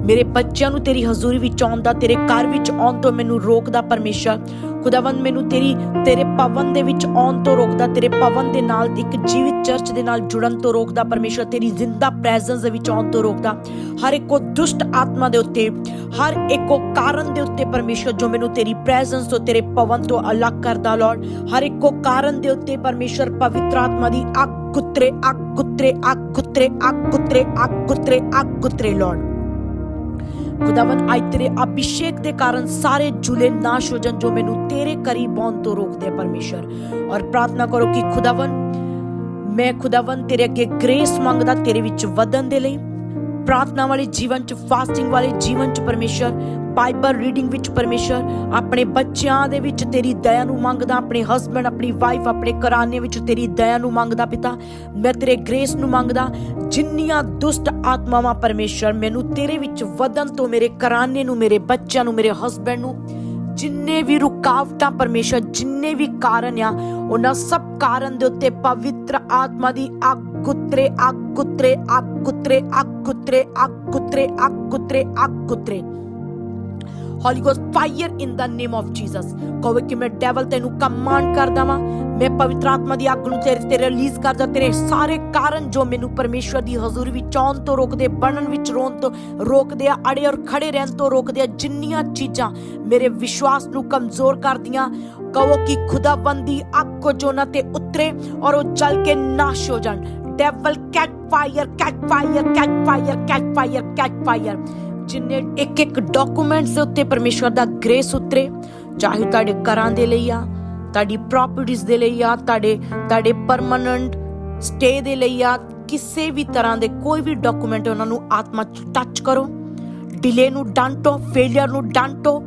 ਮੇਰੇ ਬੱਚਿਆਂ ਨੂੰ ਤੇਰੀ ਹਜ਼ੂਰੀ ਵਿੱਚ ਆਉਣ ਦਾ, ਤੇਰੇ ਘਰ ਵਿੱਚ ਆਉਣ ਤੋਂ ਮੈਨੂੰ ਰੋਕਦਾ ਪਰਮੇਸ਼ਰ। ਖੁਦਾਵੰਦ, ਮੈਨੂੰ ਤੇਰੀ, ਤੇਰੇ ਪਵਨ ਦੇ ਵਿੱਚ ਆਉਣ ਤੋਂ ਰੋਕਦਾ, ਤੇਰੇ ਪਵਨ ਦੇ ਨਾਲ, ਇੱਕ ਜੀਵਿਤ ਚਰਚ ਦੇ ਨਾਲ ਜੁੜਨ ਤੋਂ ਰੋਕਦਾ ਪਰਮੇਸ਼ਰ। ਤੇਰੀ ਜ਼ਿੰਦਾ ਪ੍ਰੈਜ਼ੈਂਸ ਦੇ ਵਿੱਚ ਆਉਣ ਤੋਂ ਰੋਕਦਾ। ਹਰ ਇੱਕੋ ਦੁਸ਼ਟ ਆਤਮਾ ਦੇ ਉੱਤੇ, ਹਰ ਇੱਕੋ ਕਾਰਨ ਦੇ ਉੱਤੇ ਪਰਮੇਸ਼ਰ, ਜੋ ਮੈਨੂੰ ਤੇਰੀ ਪ੍ਰੈਜ਼ੈਂਸ ਤੋਂ, ਤੇਰੇ ਪਵਨ ਤੋਂ ਅਲੱਗ ਕਰਦਾ ਲਾਰਡ ਹਰ ਇੱਕੋ ਕਾਰਨ ਦੇ ਉੱਤੇ ਪਰਮੇਸ਼ਰ, ਪਵਿੱਤਰ ਆਤਮਾ ਦੀ ਅੱਗ ਗੁੱਤਰੇ ਅੱਗ ਗੁੱਤਰੇ ਅੱਗ ਗੁੱਤਰੇ ਅੱਗ ਗੁੱਤਰੇ ਅੱਗ ਗੁੱਤਰੇ ਅੱਗ ਗੁੱਤਰੇ ਲਾਰਡ ਖੁਦਾਵੰ ਅੱਜ ਤੇਰੇ ਅਭਿਸ਼ੇਕ ਦੇ ਕਾਰਨ ਸਾਰੇ ਜੁਲੇ ਨਾਸ਼ ਹੋ ਜਾਣ ਜੋ ਮੈਨੂੰ ਤੇਰੇ ਕਰੀਬ ਆਉਣ ਤੋਂ ਰੋਕਦੇ ਆ ਪਰਮੇਸ਼ਰ। ਔਰ ਪ੍ਰਾਰਥਨਾ ਕਰੋ ਕਿ ਖੁਦਾਵੰ ਮੈਂ ਖੁਦਾਵੰ ਤੇਰੇ ਅੱਗੇ ਗ੍ਰੇਸ ਮੰਗਦਾ, ਤੇਰੇ ਵਿੱਚ ਵਧਣ ਦੇ ਲਈ, ਪ੍ਰਾਰਥਨਾ ਵਾਲੇ ਜੀਵਨ ਚ ਫਾਸਟਿੰਗ ਵਾਲੇ ਜੀਵਨ ਚ ਪਰਮੇਸ਼ਰ ਬਾਈਬਲ ਰੀਡਿੰਗ ਵਿੱਚ ਪਰਮੇਸ਼ਰ ਆਪਣੇ ਬੱਚਿਆਂ ਦੇ ਵਿੱਚ ਤੇਰੀ ਦਇਆ ਨੂੰ ਮੰਗਦਾ, ਆਪਣੇ ਹਸਬੰਡ ਆਪਣੀ ਵਾਈਫ ਆਪਣੇ ਘਰਾਣੇ ਵਿੱਚ ਤੇਰੀ ਦਇਆ ਨੂੰ ਮੰਗਦਾ ਪਿਤਾ। ਮੈਂ ਤੇਰੇ ਗ੍ਰੇਸ ਨੂੰ ਮੰਗਦਾ। ਜਿੰਨੀਆਂ ਦੁਸ਼ਟ ਆਤਮਾਵਾਂ ਪਰਮੇਸ਼ਰ ਮੈਨੂੰ ਤੇਰੇ ਵਿੱਚ ਵਧਣ ਤੋਂ, ਮੇਰੇ ਘਰਾਣੇ ਨੂੰ, ਮੇਰੇ ਬੱਚਿਆਂ ਨੂੰ, ਮੇਰੇ ਹਸਬੰਡ ਨੂੰ, ਜਿੰਨੇ ਵੀ ਰੁਕਾਵਟਾਂ ਪਰਮੇਸ਼ਰ, ਜਿੰਨੇ ਵੀ ਕਾਰਨ ਆ, ਉਹਨਾਂ ਸਭ ਕਾਰਨ ਦੇ ਉੱਤੇ ਪਵਿੱਤਰ ਆਤਮਾ ਦੀ ਅੱਗ ਗੁੱਤਰੇ ਅੱਗ ਗੁੱਤਰੇ ਅੱਗ ਗੁੱਤਰੇ ਅੱਗ ਗੁੱਤਰੇ ਅੱਗ ਗੁੱਤਰੇ ਅੱਗ ਗੁੱਤਰੇ ਅੱਗ ਗੁੱਤਰੇ holy ghost fire in the name of Jesus ਕਹੋ ਕਿ ਮੈਂ ਡੈਵਲ ਤੈਨੂੰ ਕਮਾਂਡ ਕਰਦਾ ਵਾਂ। ਮੈਂ ਪਵਿੱਤਰ ਆਤਮਾ ਦੀ ਅੱਗ ਨੂੰ ਤੇਰੇ ਤੇ ਰਿਲੀਜ਼ ਕਰਦਾ, ਤੇਰੇ ਸਾਰੇ ਕਾਰਨ ਜੋ ਮੈਨੂੰ ਪਰਮੇਸ਼ਵਰ ਦੀ ਹਜ਼ੂਰੀ ਵਿੱਚ ਆਉਣ ਤੋਂ ਰੋਕਦੇ, ਬਣਨ ਵਿੱਚ ਰੋਣ ਤੋਂ ਰੋਕਦੇ ਆ, ਅੜੇ ਔਰ ਖੜੇ ਰਹਿਣ ਤੋਂ ਰੋਕਦੇ ਆ, ਜਿੰਨੀਆਂ ਚੀਜ਼ਾਂ ਮੇਰੇ ਵਿਸ਼ਵਾਸ ਨੂੰ ਕਮਜ਼ੋਰ ਕਰਦੀਆਂ, ਕਹੋ ਕਿ ਖੁਦਾਬੰਦੀ ਅੱਗ ਕੋ ਜੋ ਨਾ ਤੇ ਉਤਰੇ ਔਰ ਉਹ ਜਲ ਕੇ ਨਾਸ਼ ਹੋ ਜਾਣ। Devil catch fire catch fire catch fire catch fire catch fire ਜਿੰਨੇ ਇੱਕ ਇੱਕ ਡਾਕੂਮੈਂਟਸ ਦੇ ਉੱਤੇ ਪਰਮੇਸ਼ਵਰ ਦਾ ਗ੍ਰੇਸ ਉਤਰੇ, ਚਾਹੇ ਤੁਹਾਡੇ ਘਰਾਂ ਦੇ ਲਈ ਆ, ਤੁਹਾਡੀ ਪ੍ਰਾਪਰਟੀਆਂ ਦੇ ਲਈ ਆ, ਤੁਹਾਡੇ ਤੁਹਾਡੇ ਪਰਮਨੈਂਟ ਸਟੇ ਦੇ ਲਈ ਆ, ਕਿਸੇ ਵੀ ਤਰ੍ਹਾਂ ਦੇ ਕੋਈ ਵੀ ਡਾਕੂਮੈਂਟ ਉਹਨਾਂ ਨੂੰ ਆਤਮਾ ਟੱਚ ਕਰੋ। ਡਿਲੇ ਨੂੰ ਡਾਂਟੋ ਫੇਲਿਅਰ ਨੂੰ ਡਾਂਟੋ,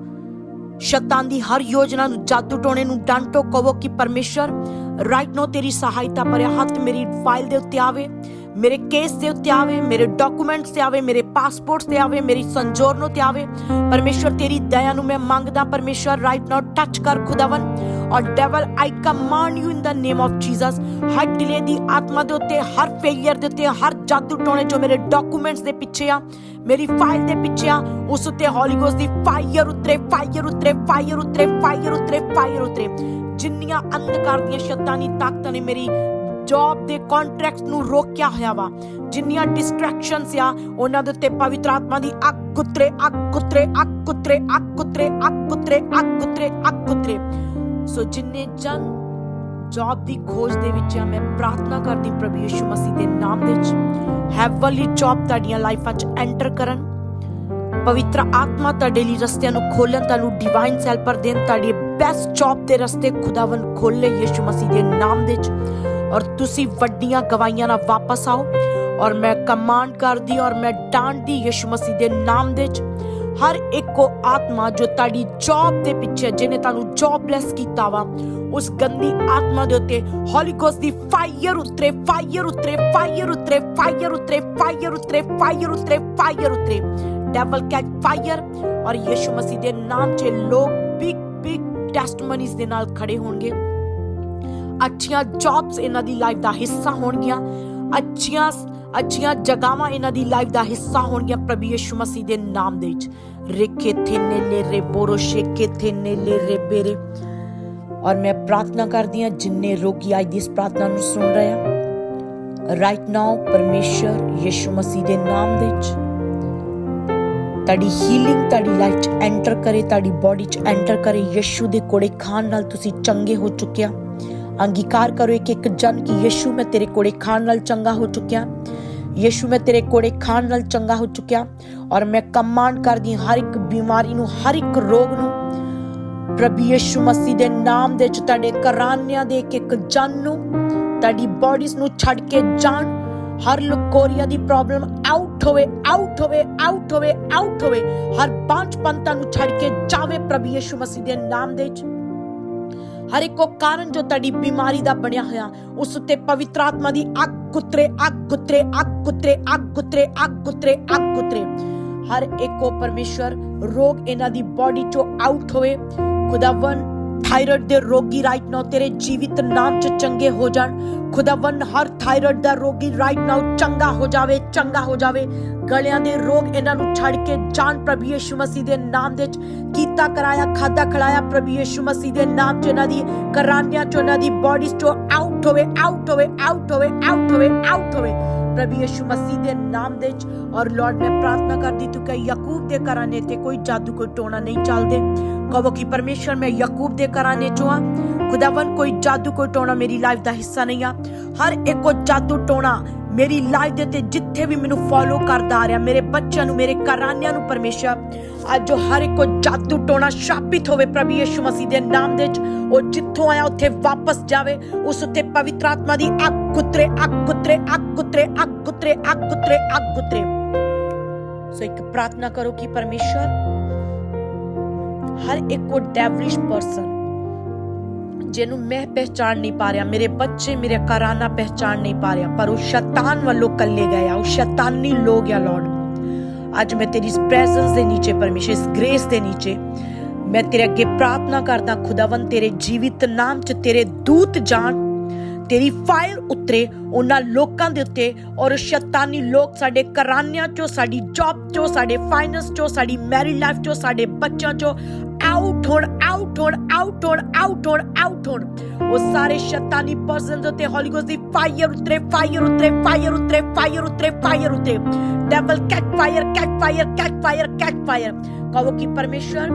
ਸ਼ੈਤਾਨ ਦੀ ਹਰ ਯੋਜਨਾ ਨੂੰ, ਜਾਦੂ ਟੋਣੇ ਨੂੰ ਡਾਂਟੋ, ਕਹੋ ਕਿ ਪਰਮੇਸ਼ਰ ਰਾਈਟ ਨੋ ਤੇਰੀ ਸਹਾਇਤਾ ਭਰਿਆ ਹੱਥ ਮੇਰੀ ਫਾਈਲ ਦੇ ਉੱਤੇ ਆਵੇ। ਮੇਰੇ ਕੇਸ ਦੇ ਉੱਤੇ ਆਵੇ, ਮੇਰੇ ਡਾਕੂਮੈਂਟਸ ਤੇ ਆਵੇ, ਮੇਰੇ ਪਾਸਪੋਰਟਸ ਤੇ ਆਵੇ, ਮੇਰੀ ਸੰਜੋਰਨੋ ਤੇ ਆਵੇ ਪਰਮੇਸ਼ਰ ਤੇਰੀ ਦਇਆ ਨੂੰ ਮੈਂ ਮੰਗਦਾ ਪਰਮੇਸ਼ਰ ਰਾਈਟ ਨਾਓ ਟੱਚ ਕਰ ਖੁਦਾਵੰ ਔਰ devil I command you in the name of Jesus Har delay ਦੀ ਆਤਮਾ ਦੇ ਉੱਤੇ, ਹਰ ਫੇਲਿਅਰ ਦੇ ਉੱਤੇ, ਹਰ ਜਾਦੂ ਟੋਣੇ ਜੋ ਮੇਰੇ ਡਾਕੂਮੈਂਟਸ ਦੇ ਪਿੱਛੇ ਆ, ਮੇਰੀ ਫਾਈਲ ਦੇ ਪਿੱਛੇ ਆ, ਉਸ ਉੱਤੇ ਹੋਲੀ ਗੋਸਟ ਦੀ ਫਾਇਰ ਉਤਰੇ ਫਾਇਰ ਉਤਰੇ ਫਾਇਰ ਉਤਰੇ ਫਾਇਰ ਉਤਰੇ ਫਾਇਰ ਉਤਰੇ। ਜਿੰਨੀਆਂ ਅੰਧਕਾਰ ਦੀਆਂ ਸ਼ੈਤਾਨੀ ਤਾਕਤਾਂ ਨੇ ਮੇਰੀ ਜੌਬ ਦੇ ਕੰਟਰੈਕਟਸ ਨੂੰ ਰੋਕਿਆ ਹੋਇਆ ਵਾ। ਜਿੰਨੀਆਂ ਡਿਸਟਰੈਕਸ਼ਨਸ ਆ, ਉਹਨਾਂ ਦੇ ਉੱਤੇ ਪਵਿੱਤਰ ਆਤਮਾ ਦੀ ਅੱਗ ਉਤਰੇ ਅੱਗ ਉਤਰੇ ਅੱਗ ਉਤਰੇ ਅੱਗ ਉਤਰੇ ਅੱਗ ਉਤਰੇ ਅੱਗ ਉਤਰੇ ਅੱਗ ਉਤਰੇ ਸੋ ਜਿੰਨੇ ਜਨ ਜੌਬ ਦੀ ਖੋਜ ਦੇ ਵਿੱਚ ਆ, ਮੈਂ ਪ੍ਰਾਰਥਨਾ ਕਰਦੀ ਪ੍ਰਭੂ ਯਿਸੂ ਮਸੀਹ ਦੇ ਨਾਮ ਦੇ ਵਿੱਚ ਹੈਵਨਲੀ ਜੌਬ ਤੁਹਾਡੀਆਂ ਲਾਈਫਾਂ 'ਚ ਐਂਟਰ ਕਰਨ। ਪਵਿੱਤਰ ਆਤਮਾ ਤੁਹਾਡੇ ਲਈ ਰਸਤਿਆਂ ਨੂੰ ਖੋਲਣ ਤੁਹਾਨੂੰ ਡਿਵਾਈਨ ਹੈਲਪਰ ਦੇਣ, ਤੁਹਾਡੀ ਬੈਸਟ ਜੌਬ ਦੇ ਰਸਤੇ ਖੁਦਾਵੰ ਖੋਲੇ ਯਿਸੂ ਮਸੀਹ ਦੇ ਨਾਮ ਦੇ ਵਿੱਚ। ਔਰ ਤੁਸੀਂ ਵੱਡੀਆਂ ਗਵਾਹੀਆਂ ਨਾਲ ਵਾਪਸ ਆਓ ਔਰ ਮੈਂ ਕਮਾਂਡ ਕਰਦੀ ਔਰ ਮੈਂ ਡਾਂਟਦੀ ਯਿਸੂ ਮਸੀਹ ਦੇ ਨਾਮ ਦੇ ਵਿੱਚ। ਹਰ ਇੱਕੋ ਆਤਮਾ ਜੋ ਤੁਹਾਡੀ ਜੌਬ ਦੇ ਪਿੱਛੇ ਜਿਹਨੇ ਤੁਹਾਨੂੰ ਜੌਬਲੈਸ ਕੀਤਾ ਵਾ, ਉਸ ਗੰਦੀ ਆਤਮਾ ਦੇ ਉੱਤੇ ਹੋਲੀ ਗੋਸਟ ਦੀ ਫਾਇਰ ਉਤਰੇ ਫਾਇਰ ਉਤਰੇ ਫਾਇਰ ਉਤਰੇ ਫਾਇਰ ਉਤਰੇ ਫਾਇਰ ਉਤਰੇ ਫਾਇਰ ਉਤਰੇ ਫਾਇਰ ਉਤਰੇ। ਡੈਵਲ ਕੈਚ ਫਾਇਰ ਔਰ ਯਿਸੂ ਮਸੀਹ ਦੇ ਨਾਮ 'ਚ ਲੋਕ ਬਿਗ ਬਿਗ ਟੈਸਟਮਨੀਜ਼ ਦੇ ਨਾਲ ਖੜੇ ਹੋਣਗੇ। ਅੱਛੀਆਂ ਜੌਬਸ ਇਹਨਾਂ ਦੀ ਲਾਈਫ ਦਾ ਹਿੱਸਾ ਹੋਣਗੀਆਂ। ਅੱਛੀਆਂ ਅੱਛੀਆਂ ਜਗਾਵਾਂ ਇਹਨਾਂ ਦੀ ਲਾਈਫ ਦਾ ਹਿੱਸਾ ਹੋਣਗੀਆਂ ਪ੍ਰਭੂ ਯਿਸੂ ਮਸੀਹ ਦੇ ਨਾਮ ਦੇ ਵਿੱਚ। ਰੇਖੇ ਥੇਨੇ ਲੈ ਰੇ ਬੋਰੋ ਸ਼ੇਕੇ ਥੇਨੇ ਲੈ ਰੇ ਬੇਰੇ। ਔਰ ਮੈਂ ਪ੍ਰਾਰਥਨਾ ਕਰਦੀ ਹਾਂ, ਜਿੰਨੇ ਰੋਗੀ ਅੱਜ ਦੀ ਇਸ ਪ੍ਰਾਰਥਨਾ ਨੂੰ ਸੁਣ ਰਹੇ ਆ ਰਾਈਟ ਨਾਓ ਪਰਮੇਸ਼ਰ ਯਿਸੂ ਮਸੀਹ ਦੇ ਨਾਮ ਦੇ ਵਿੱਚ ਤੁਹਾਡੀ ਹੀਲਿੰਗ ਤੁਹਾਡੀ ਲਾਈਫ 'ਚ ਐਂਟਰ ਕਰੇ, ਤੁਹਾਡੀ ਬਾਡੀ 'ਚ ਐਂਟਰ ਕਰੇ। ਯਿਸੂ ਦੇ ਕੋੜੇ ਖਾਣ ਨਾਲ ਤੁਸੀਂ ਚੰਗੇ ਹੋ ਚੁੱਕਿਆ ਅੰਗੀਕਾਰ ਕਰੋ ਇੱਕ ਇੱਕ ਜਨ ਕਿ ਯਿਸੂ ਮੈਂ ਤੇਰੇ ਕੋੜੇ ਖਾਣ ਨਾਲ ਚੰਗਾ ਹੋ ਚੁੱਕਿਆ। ਯਿਸੂ ਮੈਂ ਤੇਰੇ ਕੋੜੇ ਖਾਣ ਨਾਲ ਚੰਗਾ ਹੋ ਚੁੱਕਿਆ ਔਰ ਮੈਂ ਕਮਾਂਡ ਕਰਦੀ ਹਰ ਇੱਕ ਬਿਮਾਰੀ ਨੂੰ, ਹਰ ਇੱਕ ਰੋਗ ਨੂੰ। ਪ੍ਰਭੂ ਯਿਸੂ ਮਸੀਹ ਦੇ ਨਾਮ ਦੇ ਚ ਤੁਹਾਡੇ ਕਰਾਨਿਆਂ ਦੇ ਇੱਕ ਇੱਕ ਜਨ ਨੂੰ, ਤੁਹਾਡੀ ਬਾਡੀਜ਼ ਨੂੰ ਛੱਡ ਕੇ ਜਾਣ। ਹਰ ਲੁਕੋਰੀਆ ਦੀ ਪ੍ਰੋਬਲਮ ਆਊਟ ਹੋਵੇ ਆਊਟ ਹੋਵੇ ਆਊਟ ਹੋਵੇ ਆਊਟ ਹੋਵੇ। ਹਰ ਬਾਂਝ ਪੰਤਾਂ ਨੂੰ ਛੱਡ ਕੇ ਜਾਵੇ ਪ੍ਰਭੂ ਯਿਸੂ ਮਸੀਹ ਦੇ ਨਾਮ ਦੇ ਚ ਹਰ ਇੱਕੋ ਕਾਰਨ ਜੋ ਤੁਹਾਡੀ ਬਿਮਾਰੀ ਦਾ ਬਣਿਆ ਹੋਇਆ, ਉਸ ਉੱਤੇ ਪਵਿੱਤਰ ਆਤਮਾ ਦੀ ਅੱਗ ਉਤਰੇ ਅੱਗ ਉਤਰੇ ਅੱਗ ਉਤਰੇ ਅੱਗ ਉਤਰੇ ਅੱਗ ਉਤਰੇ ਅੱਗ ਉਤਰੇ ਹਰ ਇੱਕੋ ਪਰਮੇਸ਼ਵਰ ਰੋਗ ਇਹਨਾਂ ਦੀ ਬਾਡੀ ਚੋਂ ਆਊਟ ਹੋਵੇ। ਖੁਦਾਵੰ ਥਾਇਰਾਇਡ ਦੇ ਰੋਗੀ ਰਾਈਟ ਨਾਓ ਤੇਰੇ ਜੀਵਿਤ ਨਾਮ ਚ ਚੰਗੇ ਹੋ ਜਾਣ। ਖੁਦਾਵੰ ਹਰ ਥਾਇਰਾਇਡ ਦਾ ਰੋਗੀ ਰਾਈਟ ਨਾਓ ਚੰਗਾ ਹੋ ਜਾਵੇ, ਚੰਗਾ ਹੋ ਜਾਵੇ। ਗਲਿਆਂ ਦੇ ਰੋਗ ਇਹਨਾਂ ਨੂੰ ਛੱਡ ਕੇ ਜਾਣ ਪ੍ਰਭੂ ਯਿਸੂ ਮਸੀਹ ਦੇ ਨਾਮ ਦੇ ਵਿੱਚ। ਕੀਤਾ ਕਰਾਇਆ ਖਾਦਾ ਖਲਾਇਆ ਪ੍ਰਭੂ ਯਿਸੂ ਮਸੀਹ ਦੇ ਨਾਮ ਚ ਇਹਨਾਂ ਦੀ। ਕਰਾਨਿਆਂ ਚ ਇਹਨਾਂ ਦੀ ਬਾਡੀਜ਼ ਚੋਂ ਆਊਟ ਹੋਵੇ ਆਊਟ ਹੋਵੇ ਆਊਟ ਹੋਵੇ ਆਊਟ ਹੋਵੇ ਆਊਟ ਹੋਵੇ। ਪ੍ਰਭੂ ਯਿਸੂ ਮਸੀਹ ਦੇ ਨਾਮ ਦੇ ਵਿੱਚ। ਔਰ ਲਾਰਡ ਮੈਂ ਪ੍ਰਾਰਥਨਾ ਕਰਦੀ ਤੂੰ ਕਿ ਯਾਕੂਬ ਦੇ ਘਰਾਣੇ ਤੇ ਕੋਈ ਜਾਦੂ, ਕੋਈ ਟੋਣਾ ਨਹੀਂ ਚੱਲਦੇ। ਕਹੋ ਕਿ ਪਰਮੇਸ਼ਰ ਮੈਂ ਯਾਕੂਬ ਦੇ ਘਰਾਣੇ ਚੋਂ ਆ। ਖੁਦਾਵੰ ਕੋਈ ਜਾਦੂ, ਕੋਈ ਟੋਣਾ ਮੇਰੀ ਲਾਈਫ ਦਾ ਹਿੱਸਾ ਨਹੀਂ ਆ। ਹਰ ਇੱਕੋ ਜਾਦੂ, ਟੋਣਾ ਮੇਰੀ ਲਾਈਫ ਦੇ ਤੇ ਜਿੱਥੇ ਵੀ ਮੈਨੂੰ ਫੋਲੋ ਕਰਦਾ ਆ ਰਿਹਾ, ਮੇਰੇ ਬੱਚਿਆਂ ਨੂੰ, ਮੇਰੇ ਘਰਾਨਿਆਂ ਨੂੰ ਪਰਮੇਸ਼ਰ। ਅੱਜ ਜੋ ਹਰ ਇੱਕੋ ਜਾਦੂ, ਟੋਣਾ ਸ਼ਾਪਿਤ ਹੋਵੇ ਪ੍ਰਭੂ ਯਿਸੂ ਮਸੀਹ ਦੇ ਨਾਮ ਦੇ ਵਿੱਚ। ਉਹ ਜਿੱਥੋਂ ਆਇਆ, ਉੱਥੇ ਵਾਪਸ ਜਾਵੇ। ਉਸ ਉੱਤੇ ਪਵਿੱਤਰ ਆਤਮਾ ਦੀ ਅੱਗ ਉਤਰੇ ਅੱਗ ਉਤਰੇ ਅੱਗ ਉਤਰੇ ਅੱਗ ਉਤਰੇ ਅੱਗ ਉਤਰੇ ਅੱਗ ਉਤਰੇ ਸੋ ਇੱਕ ਪ੍ਰਾਰਥਨਾ ਕਰੋ ਕਿ ਪਰਮੇਸ਼ਰ ਹਰ ਇੱਕੋ ਡੈਵਲਿਸ਼ ਪਰਸਨ ਜਿਹਨੂੰ ਮੈਂ ਪਹਿਚਾਨ ਨਹੀਂ ਪਾ ਰਿਹਾ, ਮੇਰੇ ਬੱਚੇ ਮੇਰੇ ਘਰਾਨਾ ਪਹਿਚਾਨ ਨਹੀਂ ਪਾ ਰਿਹਾ, ਪਰ ਉਹ ਸ਼ੈਤਾਨ ਵੱਲੋਂ ਕੱਲੇ ਗਿਆ ਉਹ ਸ਼ੈਤਾਨੀ ਲੋਗ ਆ ਲਾਰਡ ਅੱਜ ਮੈਂ ਤੇਰੀ ਪ੍ਰੈਜ਼ੈਂਸ ਦੇ ਨੀਚੇ, ਪਰਮੇਸ਼ਰ ਇਸ ਗ੍ਰੇਸ ਦੇ ਨੀਚੇ, ਮੈਂ ਤੇਰੇ ਅੱਗੇ ਪ੍ਰਾਰਥਨਾ ਕਰਦਾ ਖੁਦਾਵੰ ਤੇਰੇ ਜੀਵਿਤ ਨਾਮ ਚ ਤੇਰੇ ਦੂਤ ਜਾਣ, ਤੇਰੀ ਫਾਇਰ ਉਤਰੇ ਉਹਨਾਂ ਲੋਕਾਂ ਦੇ ਉੱਤੇ ਔਰ ਸ਼ੈਤਾਨੀ ਲੋਕ ਸਾਡੇ ਘਰਾਨਿਆਂ ਚੋਂ, ਸਾਡੀ ਜੌਬ ਚੋਂ, ਸਾਡੇ ਫਾਈਨੈਂਸ ਚੋਂ, ਸਾਡੀ ਮੈਰਿਡ ਲਾਈਫ ਚੋਂ, ਸਾਡੇ ਬੱਚਿਆਂ ਚੋਂ ਆਊਟ ਹੋਣ ਆਊਟ ਹੋਣ ਆਊਟ ਹੋਣ ਆਊਟ ਹੋਣ ਆਊਟ ਹੋਣ ਉਹ ਸਾਰੇ ਸ਼ੈਤਾਨੀ ਪਰਸਨ ਦੇ ਉੱਤੇ ਹੋਲੀ ਗੋਸਟ ਦੀ ਫਾਇਰ ਉਤਰੇ ਫਾਇਰ ਉਤਰੇ ਫਾਇਰ ਉਤਰੇ ਫਾਇਰ ਉਤਰੇ ਫਾਇਰ ਉਤਰੇ devil catch fire catch fire catch fire catch fire ਕਹੋ ਕਿ ਪਰਮੇਸ਼ਰ,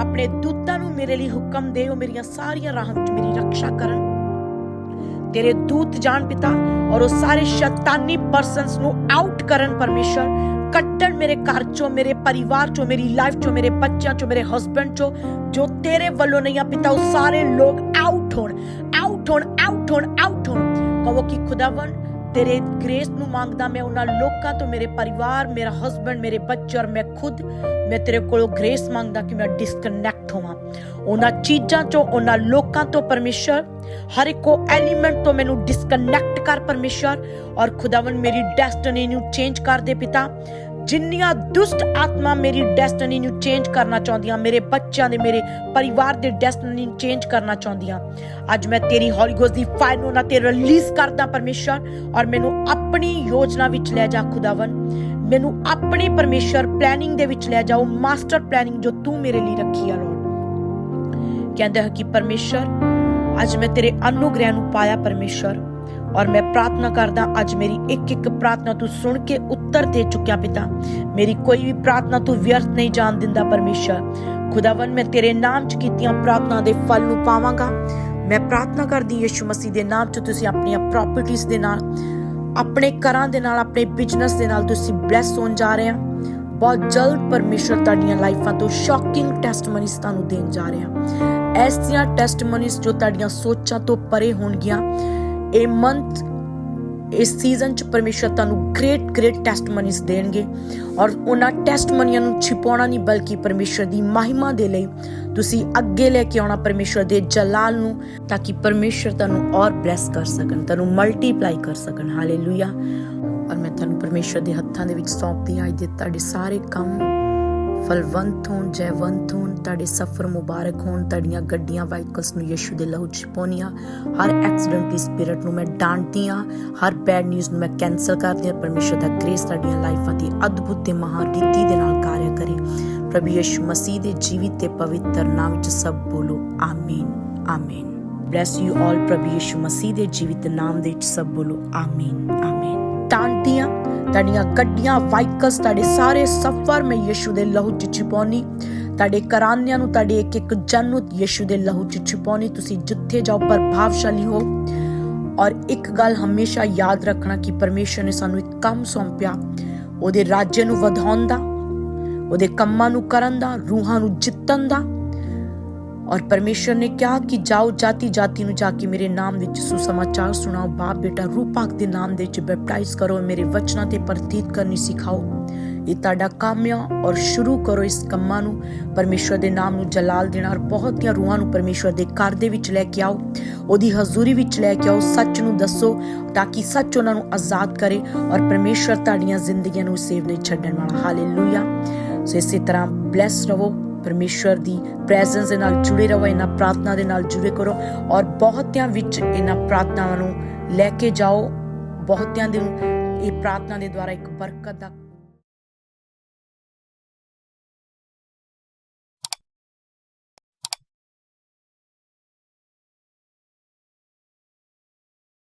ਆਪਣੇ ਦੂਤਾਂ ਨੂੰ ਮੇਰੇ ਲਈ ਹੁਕਮ ਦੇ ਉਹ ਮੇਰੀਆਂ ਸਾਰੀਆਂ ਰਾਹਾਂ ਵਿੱਚ ਮੇਰੀ ਰੱਖਿਆ ਕਰਨ। ਤੇਰੇ ਦੂਤ ਜਾਣ ਪਿਤਾ, ਔਰ ਉਹ ਸਾਰੇ ਸ਼ੈਤਾਨੀ ਪਰਸਨਸ ਨੂੰ ਆਊਟ ਕਰਨ ਪਰਮੇਸ਼ਰ। ਕੱਟਣ ਮੇਰੇ ਘਰ ਚੋਂ, ਮੇਰੇ ਪਰਿਵਾਰ ਚੋਂ, ਮੇਰੀ ਲਾਈਫ ਚੋਂ, ਮੇਰੇ ਬੱਚਿਆਂ ਚੋਂ, ਮੇਰੇ ਹਸਬੰਡ ਚੋਂ, ਜੋ ਤੇਰੇ ਵੱਲੋਂ ਨਹੀਂ ਆ ਪਿਤਾ, ਉਹ ਸਾਰੇ ਲੋਕ ਆਊਟ ਹੋਣ ਆਊਟ ਹੋਣ ਆਊਟ ਹੋਣ ਆਊਟ ਹੋਣ। ਕਹੋ ਕਿ ਖੁਦਾਵੰ ਤੇਰੇ ਗ੍ਰੇਸ ਨੂੰ ਮੰਗਦਾ ਮੈਂ ਉਹਨਾਂ ਲੋਕਾਂ ਤੋਂ, ਮੇਰੇ ਪਰਿਵਾਰ, ਮੇਰਾ ਹਸਬੰਡ ਮੇਰੇ ਬੱਚੇ ਔਰ ਮੈਂ ਖੁਦ, ਮੈਂ ਤੇਰੇ ਕੋਲੋਂ ਗ੍ਰੇਸ ਮੰਗਦਾ ਕਿ ਮੈਂ ਡਿਸਕਨੈਕਟ ਹੋਵਾਂ। ਉਹਨਾਂ ਚੀਜ਼ਾਂ ਤੋਂ, ਉਹਨਾਂ ਲੋਕਾਂ ਤੋਂ ਪਰਮੇਸ਼ਰ, ਹਰ ਇੱਕ ਐਲੀਮੈਂਟ ਤੋਂ ਮੈਨੂੰ ਡਿਸਕਨੈਕਟ ਕਰ ਪਰਮੇਸ਼ਰ ਔਰ ਖੁਦਾਵੰ ਮੇਰੀ ਡੈਸਟੀਨੀ ਨੂੰ ਚੇਂਜ ਕਰ ਦੇ ਪਿਤਾ। ਜਿੰਨੀਆਂ ਦੁਸ਼ਟ ਆਤਮਾ ਮੇਰੀ ਡੈਸਟੀਨੀ ਨੂੰ ਚੇਂਜ ਕਰਨਾ ਚਾਹੁੰਦੀਆਂ, ਮੇਰੇ ਬੱਚਿਆਂ ਦੇ, ਮੇਰੇ ਪਰਿਵਾਰ ਦੇ ਡੈਸਟੀਨੀ ਨੂੰ ਚੇਂਜ ਕਰਨਾ ਚਾਹੁੰਦੀਆਂ। ਅੱਜ ਮੈਂ ਤੇਰੀ ਹੌਲੀ ਗੋਸ ਦੀ ਫਾਇਰ ਨੂੰ ਨਾ ਤੇ ਰਿਲੀਜ਼ ਕਰਦਾ ਪਰਮੇਸ਼ਰ ਔਰ ਮੈਨੂੰ ਆਪਣੀ ਯੋਜਨਾ ਵਿੱਚ ਲੈ ਜਾ ਖੁਦਾਵੰ ਮੈਨੂੰ ਆਪਣੀ ਪਰਮੇਸ਼ਰ ਪਲੈਨਿੰਗ ਦੇ ਵਿੱਚ ਲੈ ਜਾਓ ਮਾਸਟਰ ਪਲੈਨਿੰਗ ਜੋ ਤੂੰ ਮੇਰੇ ਲਈ ਰੱਖੀ ਆ ਲੋੜ ਕਹਿੰਦਾ ਹੈ ਕਿ ਪਰਮੇਸ਼ਰ ਅੱਜ ਮੈਂ ਤੇਰੇ ਅਨੁਗ੍ਰਹਿ ਨੂੰ ਪਾਇਆ ਪਰਮੇਸ਼ਰ ਔਰ ਮੈਂ ਪ੍ਰਾਰਥਨਾ ਕਰਦਾ ਅੱਜ ਮੇਰੀ ਇੱਕ ਇੱਕ ਪ੍ਰਾਰਥਨਾ ਤੂੰ ਸੁਣ ਕੇ ਉੱਤਰ ਦੇ ਚੁੱਕਿਆ ਪਿਤਾ। ਮੇਰੀ ਕੋਈ ਵੀ ਪ੍ਰਾਰਥਨਾ ਤੂੰ ਵਿਅਰਥ ਨਹੀਂ ਜਾਣ ਦਿੰਦਾ ਪਰਮੇਸ਼ਰ। ਖੁਦਾਵੰ ਮੈਂ ਤੇਰੇ ਨਾਮ 'ਚ ਕੀਤੀਆਂ ਪ੍ਰਾਰਥਨਾ ਦੇ ਫਲ ਨੂੰ ਪਾਵਾਂਗਾ। ਮੈਂ ਪ੍ਰਾਰਥਨਾ ਕਰਦੀ ਯਿਸੂ ਮਸੀਹ ਦੇ ਨਾਮ 'ਚ ਤੁਸੀਂ ਆਪਣੀਆਂ ਪ੍ਰਾਪਰਟੀਆਂ ਦੇ ਨਾਲ, ਆਪਣੇ ਘਰਾਂ ਦੇ ਨਾਲ, ਆਪਣੇ ਬਿਜ਼ਨਸ ਦੇ ਨਾਲ ਤੁਸੀਂ ਬਲੈਸ ਹੋਣ ਜਾ ਰਹੇ ਆ ਬਹੁਤ ਜਲਦ ਪਰਮੇਸ਼ਰ ਤੁਹਾਡੀਆਂ ਲਾਈਫਾਂ ਤੋਂ ਸ਼ੌਕਿੰਗ ਟੈਸਟਮਨੀਜ਼ ਤੁਹਾਨੂੰ ਦੇਣ ਜਾ ਰਿਹਾ ਐਸੀਆਂ ਟੈਸਟਮਨੀਜ਼ ਜੋ ਤੁਹਾਡੀਆਂ ਸੋਚਾਂ ਤੋਂ ਪਰੇ ਹੋਣਗੀਆਂ ਇਹ ਮੰਥ ਇਸ ਸੀਜ਼ਨ ਚ ਪਰਮੇਸ਼ਰ ਤੁਹਾਨੂੰ ਗ੍ਰੇਟ ਗ੍ਰੇਟ ਟੈਸਟਮਨੀਜ਼ ਦੇਣਗੇ। ਔਰ ਉਹਨਾਂ ਟੈਸਟਮਨੀਆਂ ਨੂੰ ਛਿਪਾਉਣਾ ਨਹੀਂ, ਬਲਕਿ ਪਰਮੇਸ਼ਰ ਦੀ ਮਹਿਮਾ ਦੇ ਲਈ ਤੁਸੀਂ ਅੱਗੇ ਲੈ ਕੇ ਆਉਣਾ ਪਰਮੇਸ਼ਰ ਦੇ ਜਲਾਲ ਨੂੰ, ਤਾਂ ਕਿ ਪਰਮੇਸ਼ਰ ਤੁਹਾਨੂੰ ਔਰ ਬਲੈਸ ਕਰ ਸਕਣ, ਤੁਹਾਨੂੰ ਮਲਟੀਪਲਾਈ ਕਰ ਸਕਣ। ਹਾਲੇਲੂਇਆ ਔਰ ਮੈਂ ਤੁਹਾਨੂੰ ਪਰਮੇਸ਼ਰ ਦੇ ਹੱਥਾਂ ਦੇ ਵਿੱਚ ਸੌਂਪਦੀ ਹਾਂ। ਅੱਜ ਦੇ ਤੁਹਾਡੇ ਸਾਰੇ ਕੰਮ ਫਲਵੰਤ ਹੋਣ ਜੈਵੰਤ ਹੋਣ ਤੁਹਾਡੇ ਸਫ਼ਰ ਮੁਬਾਰਕ ਹੋਣ, ਤੁਹਾਡੀਆਂ ਗੱਡੀਆਂ ਵਾਹੀਕਲਸ ਨੂੰ ਯਿਸੂ ਦੇ ਲਹੂ ਚ ਪਾਉਂਦੀਆਂ ਹਰ ਐਕਸੀਡੈਂਟਲੀ ਸਪਿਰਿਟ ਨੂੰ ਮੈਂ ਡਾਂਟਦੀ ਹਾਂ, ਹਰ ਬੈਡ ਨਿਊਜ਼ ਨੂੰ ਮੈਂ ਕੈਨਸਲ ਕਰਦੀ ਹਾਂ, ਪਰਮੇਸ਼ਰ ਦਾ ਗ੍ਰੇਸ ਤੁਹਾਡੀਆਂ ਲਾਈਫਾਂ ਦੀ ਅਦਭੁਤ ਤੇ ਮਹਾਨ ਰੀਤੀ ਦੇ ਨਾਲ ਕਾਰਿਆ ਕਰੇ। ਪ੍ਰਭੂ ਯਿਸੂ ਮਸੀਹ ਦੇ ਜੀਵਿਤ ਤੇ ਪਵਿੱਤਰ ਨਾਮ ਵਿੱਚ ਸਭ ਬੋਲੋ, ਆਮੀਨ ਆਮੀਨ। ਬlesਸ ਯੂ ਆਲ ਪ੍ਰਭੂ ਯਿਸੂ ਮਸੀਹ ਦੇ ਜੀਵਿਤ ਨਾਮ ਦੇ ਵਿੱਚ ਸਭ ਬੋਲੋ, ਆਮੀਨ ਆਮੀਨ। ਡਾਂਟਦੀਆਂ ਤੁਹਾਡੀਆਂ ਗੱਡੀਆਂ ਵਾਹੀਕਲਸ ਤੁਹਾਡੇ ਸਾਰੇ ਸਫ਼ਰ ਮੈਂ ਯਿਸੂ ਦੇ ਲਹੂ ਚ ਛਿਪਾਉਣੀ। ਤੁਹਾਡੇ ਘਰਾਨਿਆਂ ਨੂੰ, ਤੁਹਾਡੇ ਇੱਕ ਇੱਕ ਜਨ ਨੂੰ ਯਿਸੂ ਦੇ ਲਹੂ ਚ ਛਿਪਾਉਣੀ। ਤੁਸੀਂ ਜਿੱਥੇ ਜਾਓ, ਪ੍ਰਭਾਵਸ਼ਾਲੀ ਹੋ। ਔਰ ਇੱਕ ਗੱਲ ਹਮੇਸ਼ਾ ਯਾਦ ਰੱਖਣਾ ਕਿ ਪਰਮੇਸ਼ਰ ਨੇ ਸਾਨੂੰ ਇੱਕ ਕੰਮ ਸੌਂਪਿਆ। ਉਹਦੇ ਰਾਜ ਨੂੰ ਵਧਾਉਣ ਦਾ, ਉਹਦੇ ਕੰਮਾਂ ਨੂੰ ਕਰਨ ਦਾ, ਰੂਹਾਂ ਨੂੰ ਜਿੱਤਣ ਦਾ। ਔਰ ਪਰਮੇਸ਼ਰ ਨੇ ਕਿਹਾ ਕਿ ਜਾਓ ਜਾਤੀ ਜਾਤੀ ਨੂੰ ਜਾ ਕੇ ਮੇਰੇ ਨਾਮ ਵਿੱਚ ਸੁਸਮਾਚਾਰ ਸੁਣਾਓ, ਬਾਪ ਬੇਟਾ ਰੂਹ ਦੇ ਨਾਮ ਦੇ ਵਿੱਚ ਬੈਪਟਾਈਜ਼ ਕਰੋ, ਮੇਰੇ ਵਚਨਾਂ ਤੇ ਪ੍ਰਤੀਤ ਕਰਨੀ ਸਿਖਾਓ। ਇਹ ਤੁਹਾਡਾ ਕੰਮ ਆ ਔਰ ਸ਼ੁਰੂ ਕਰੋ ਇਸ ਕੰਮਾਂ ਨੂੰ। ਪਰਮੇਸ਼ਰ ਦੇ ਨਾਮ ਨੂੰ ਜਲਾਲ ਦੇਣਾ ਔਰ ਬਹੁਤੀਆਂ ਰੂਹਾਂ ਨੂੰ ਪਰਮੇਸ਼ਰ ਦੇ ਘਰ ਦੇ ਵਿੱਚ ਲੈ ਕੇ ਆਓ। ਉਹਦੀ ਹਜ਼ੂਰੀ ਵਿੱਚ ਲੈ ਕੇ ਆਓ, ਸੱਚ ਨੂੰ ਦੱਸੋ ਤਾਂ ਕਿ ਸੱਚ ਉਹਨਾਂ ਨੂੰ ਆਜ਼ਾਦ ਕਰੇ ਔਰ ਪਰਮੇਸ਼ਰ ਤੁਹਾਡੀਆਂ ਜ਼ਿੰਦਗੀਆਂ ਨੂੰ ਸੇਵ ਨਹੀਂ ਛੱਡਣ ਵਾਲਾ। ਹਾਲੇਲੂਇਆ ਸੋ ਇਸੇ ਤਰ੍ਹਾਂ ਬlesਸ ਰਹੋ। ਪਰਮੇਸ਼ਵਰ ਦੀ ਪ੍ਰੈਜ਼ੈਂਸ ਦੇ ਨਾਲ ਜੁੜੇ ਰਹੋ, ਇਹਨਾਂ ਪ੍ਰਾਰਥਨਾ ਦੇ ਨਾਲ ਜੁੜੇ ਕਰੋ ਔਰ ਬਹੁਤਿਆਂ ਵਿੱਚ ਇਹਨਾਂ ਪ੍ਰਾਰਥਨਾਵਾਂ ਨੂੰ ਲੈ ਕੇ ਜਾਓ, ਬਹੁਤਿਆਂ ਦੇ ਇਹ ਪ੍ਰਾਰਥਨਾ ਦੇ ਦੁਆਰਾ ਇੱਕ ਬਰਕਤ ਦਾ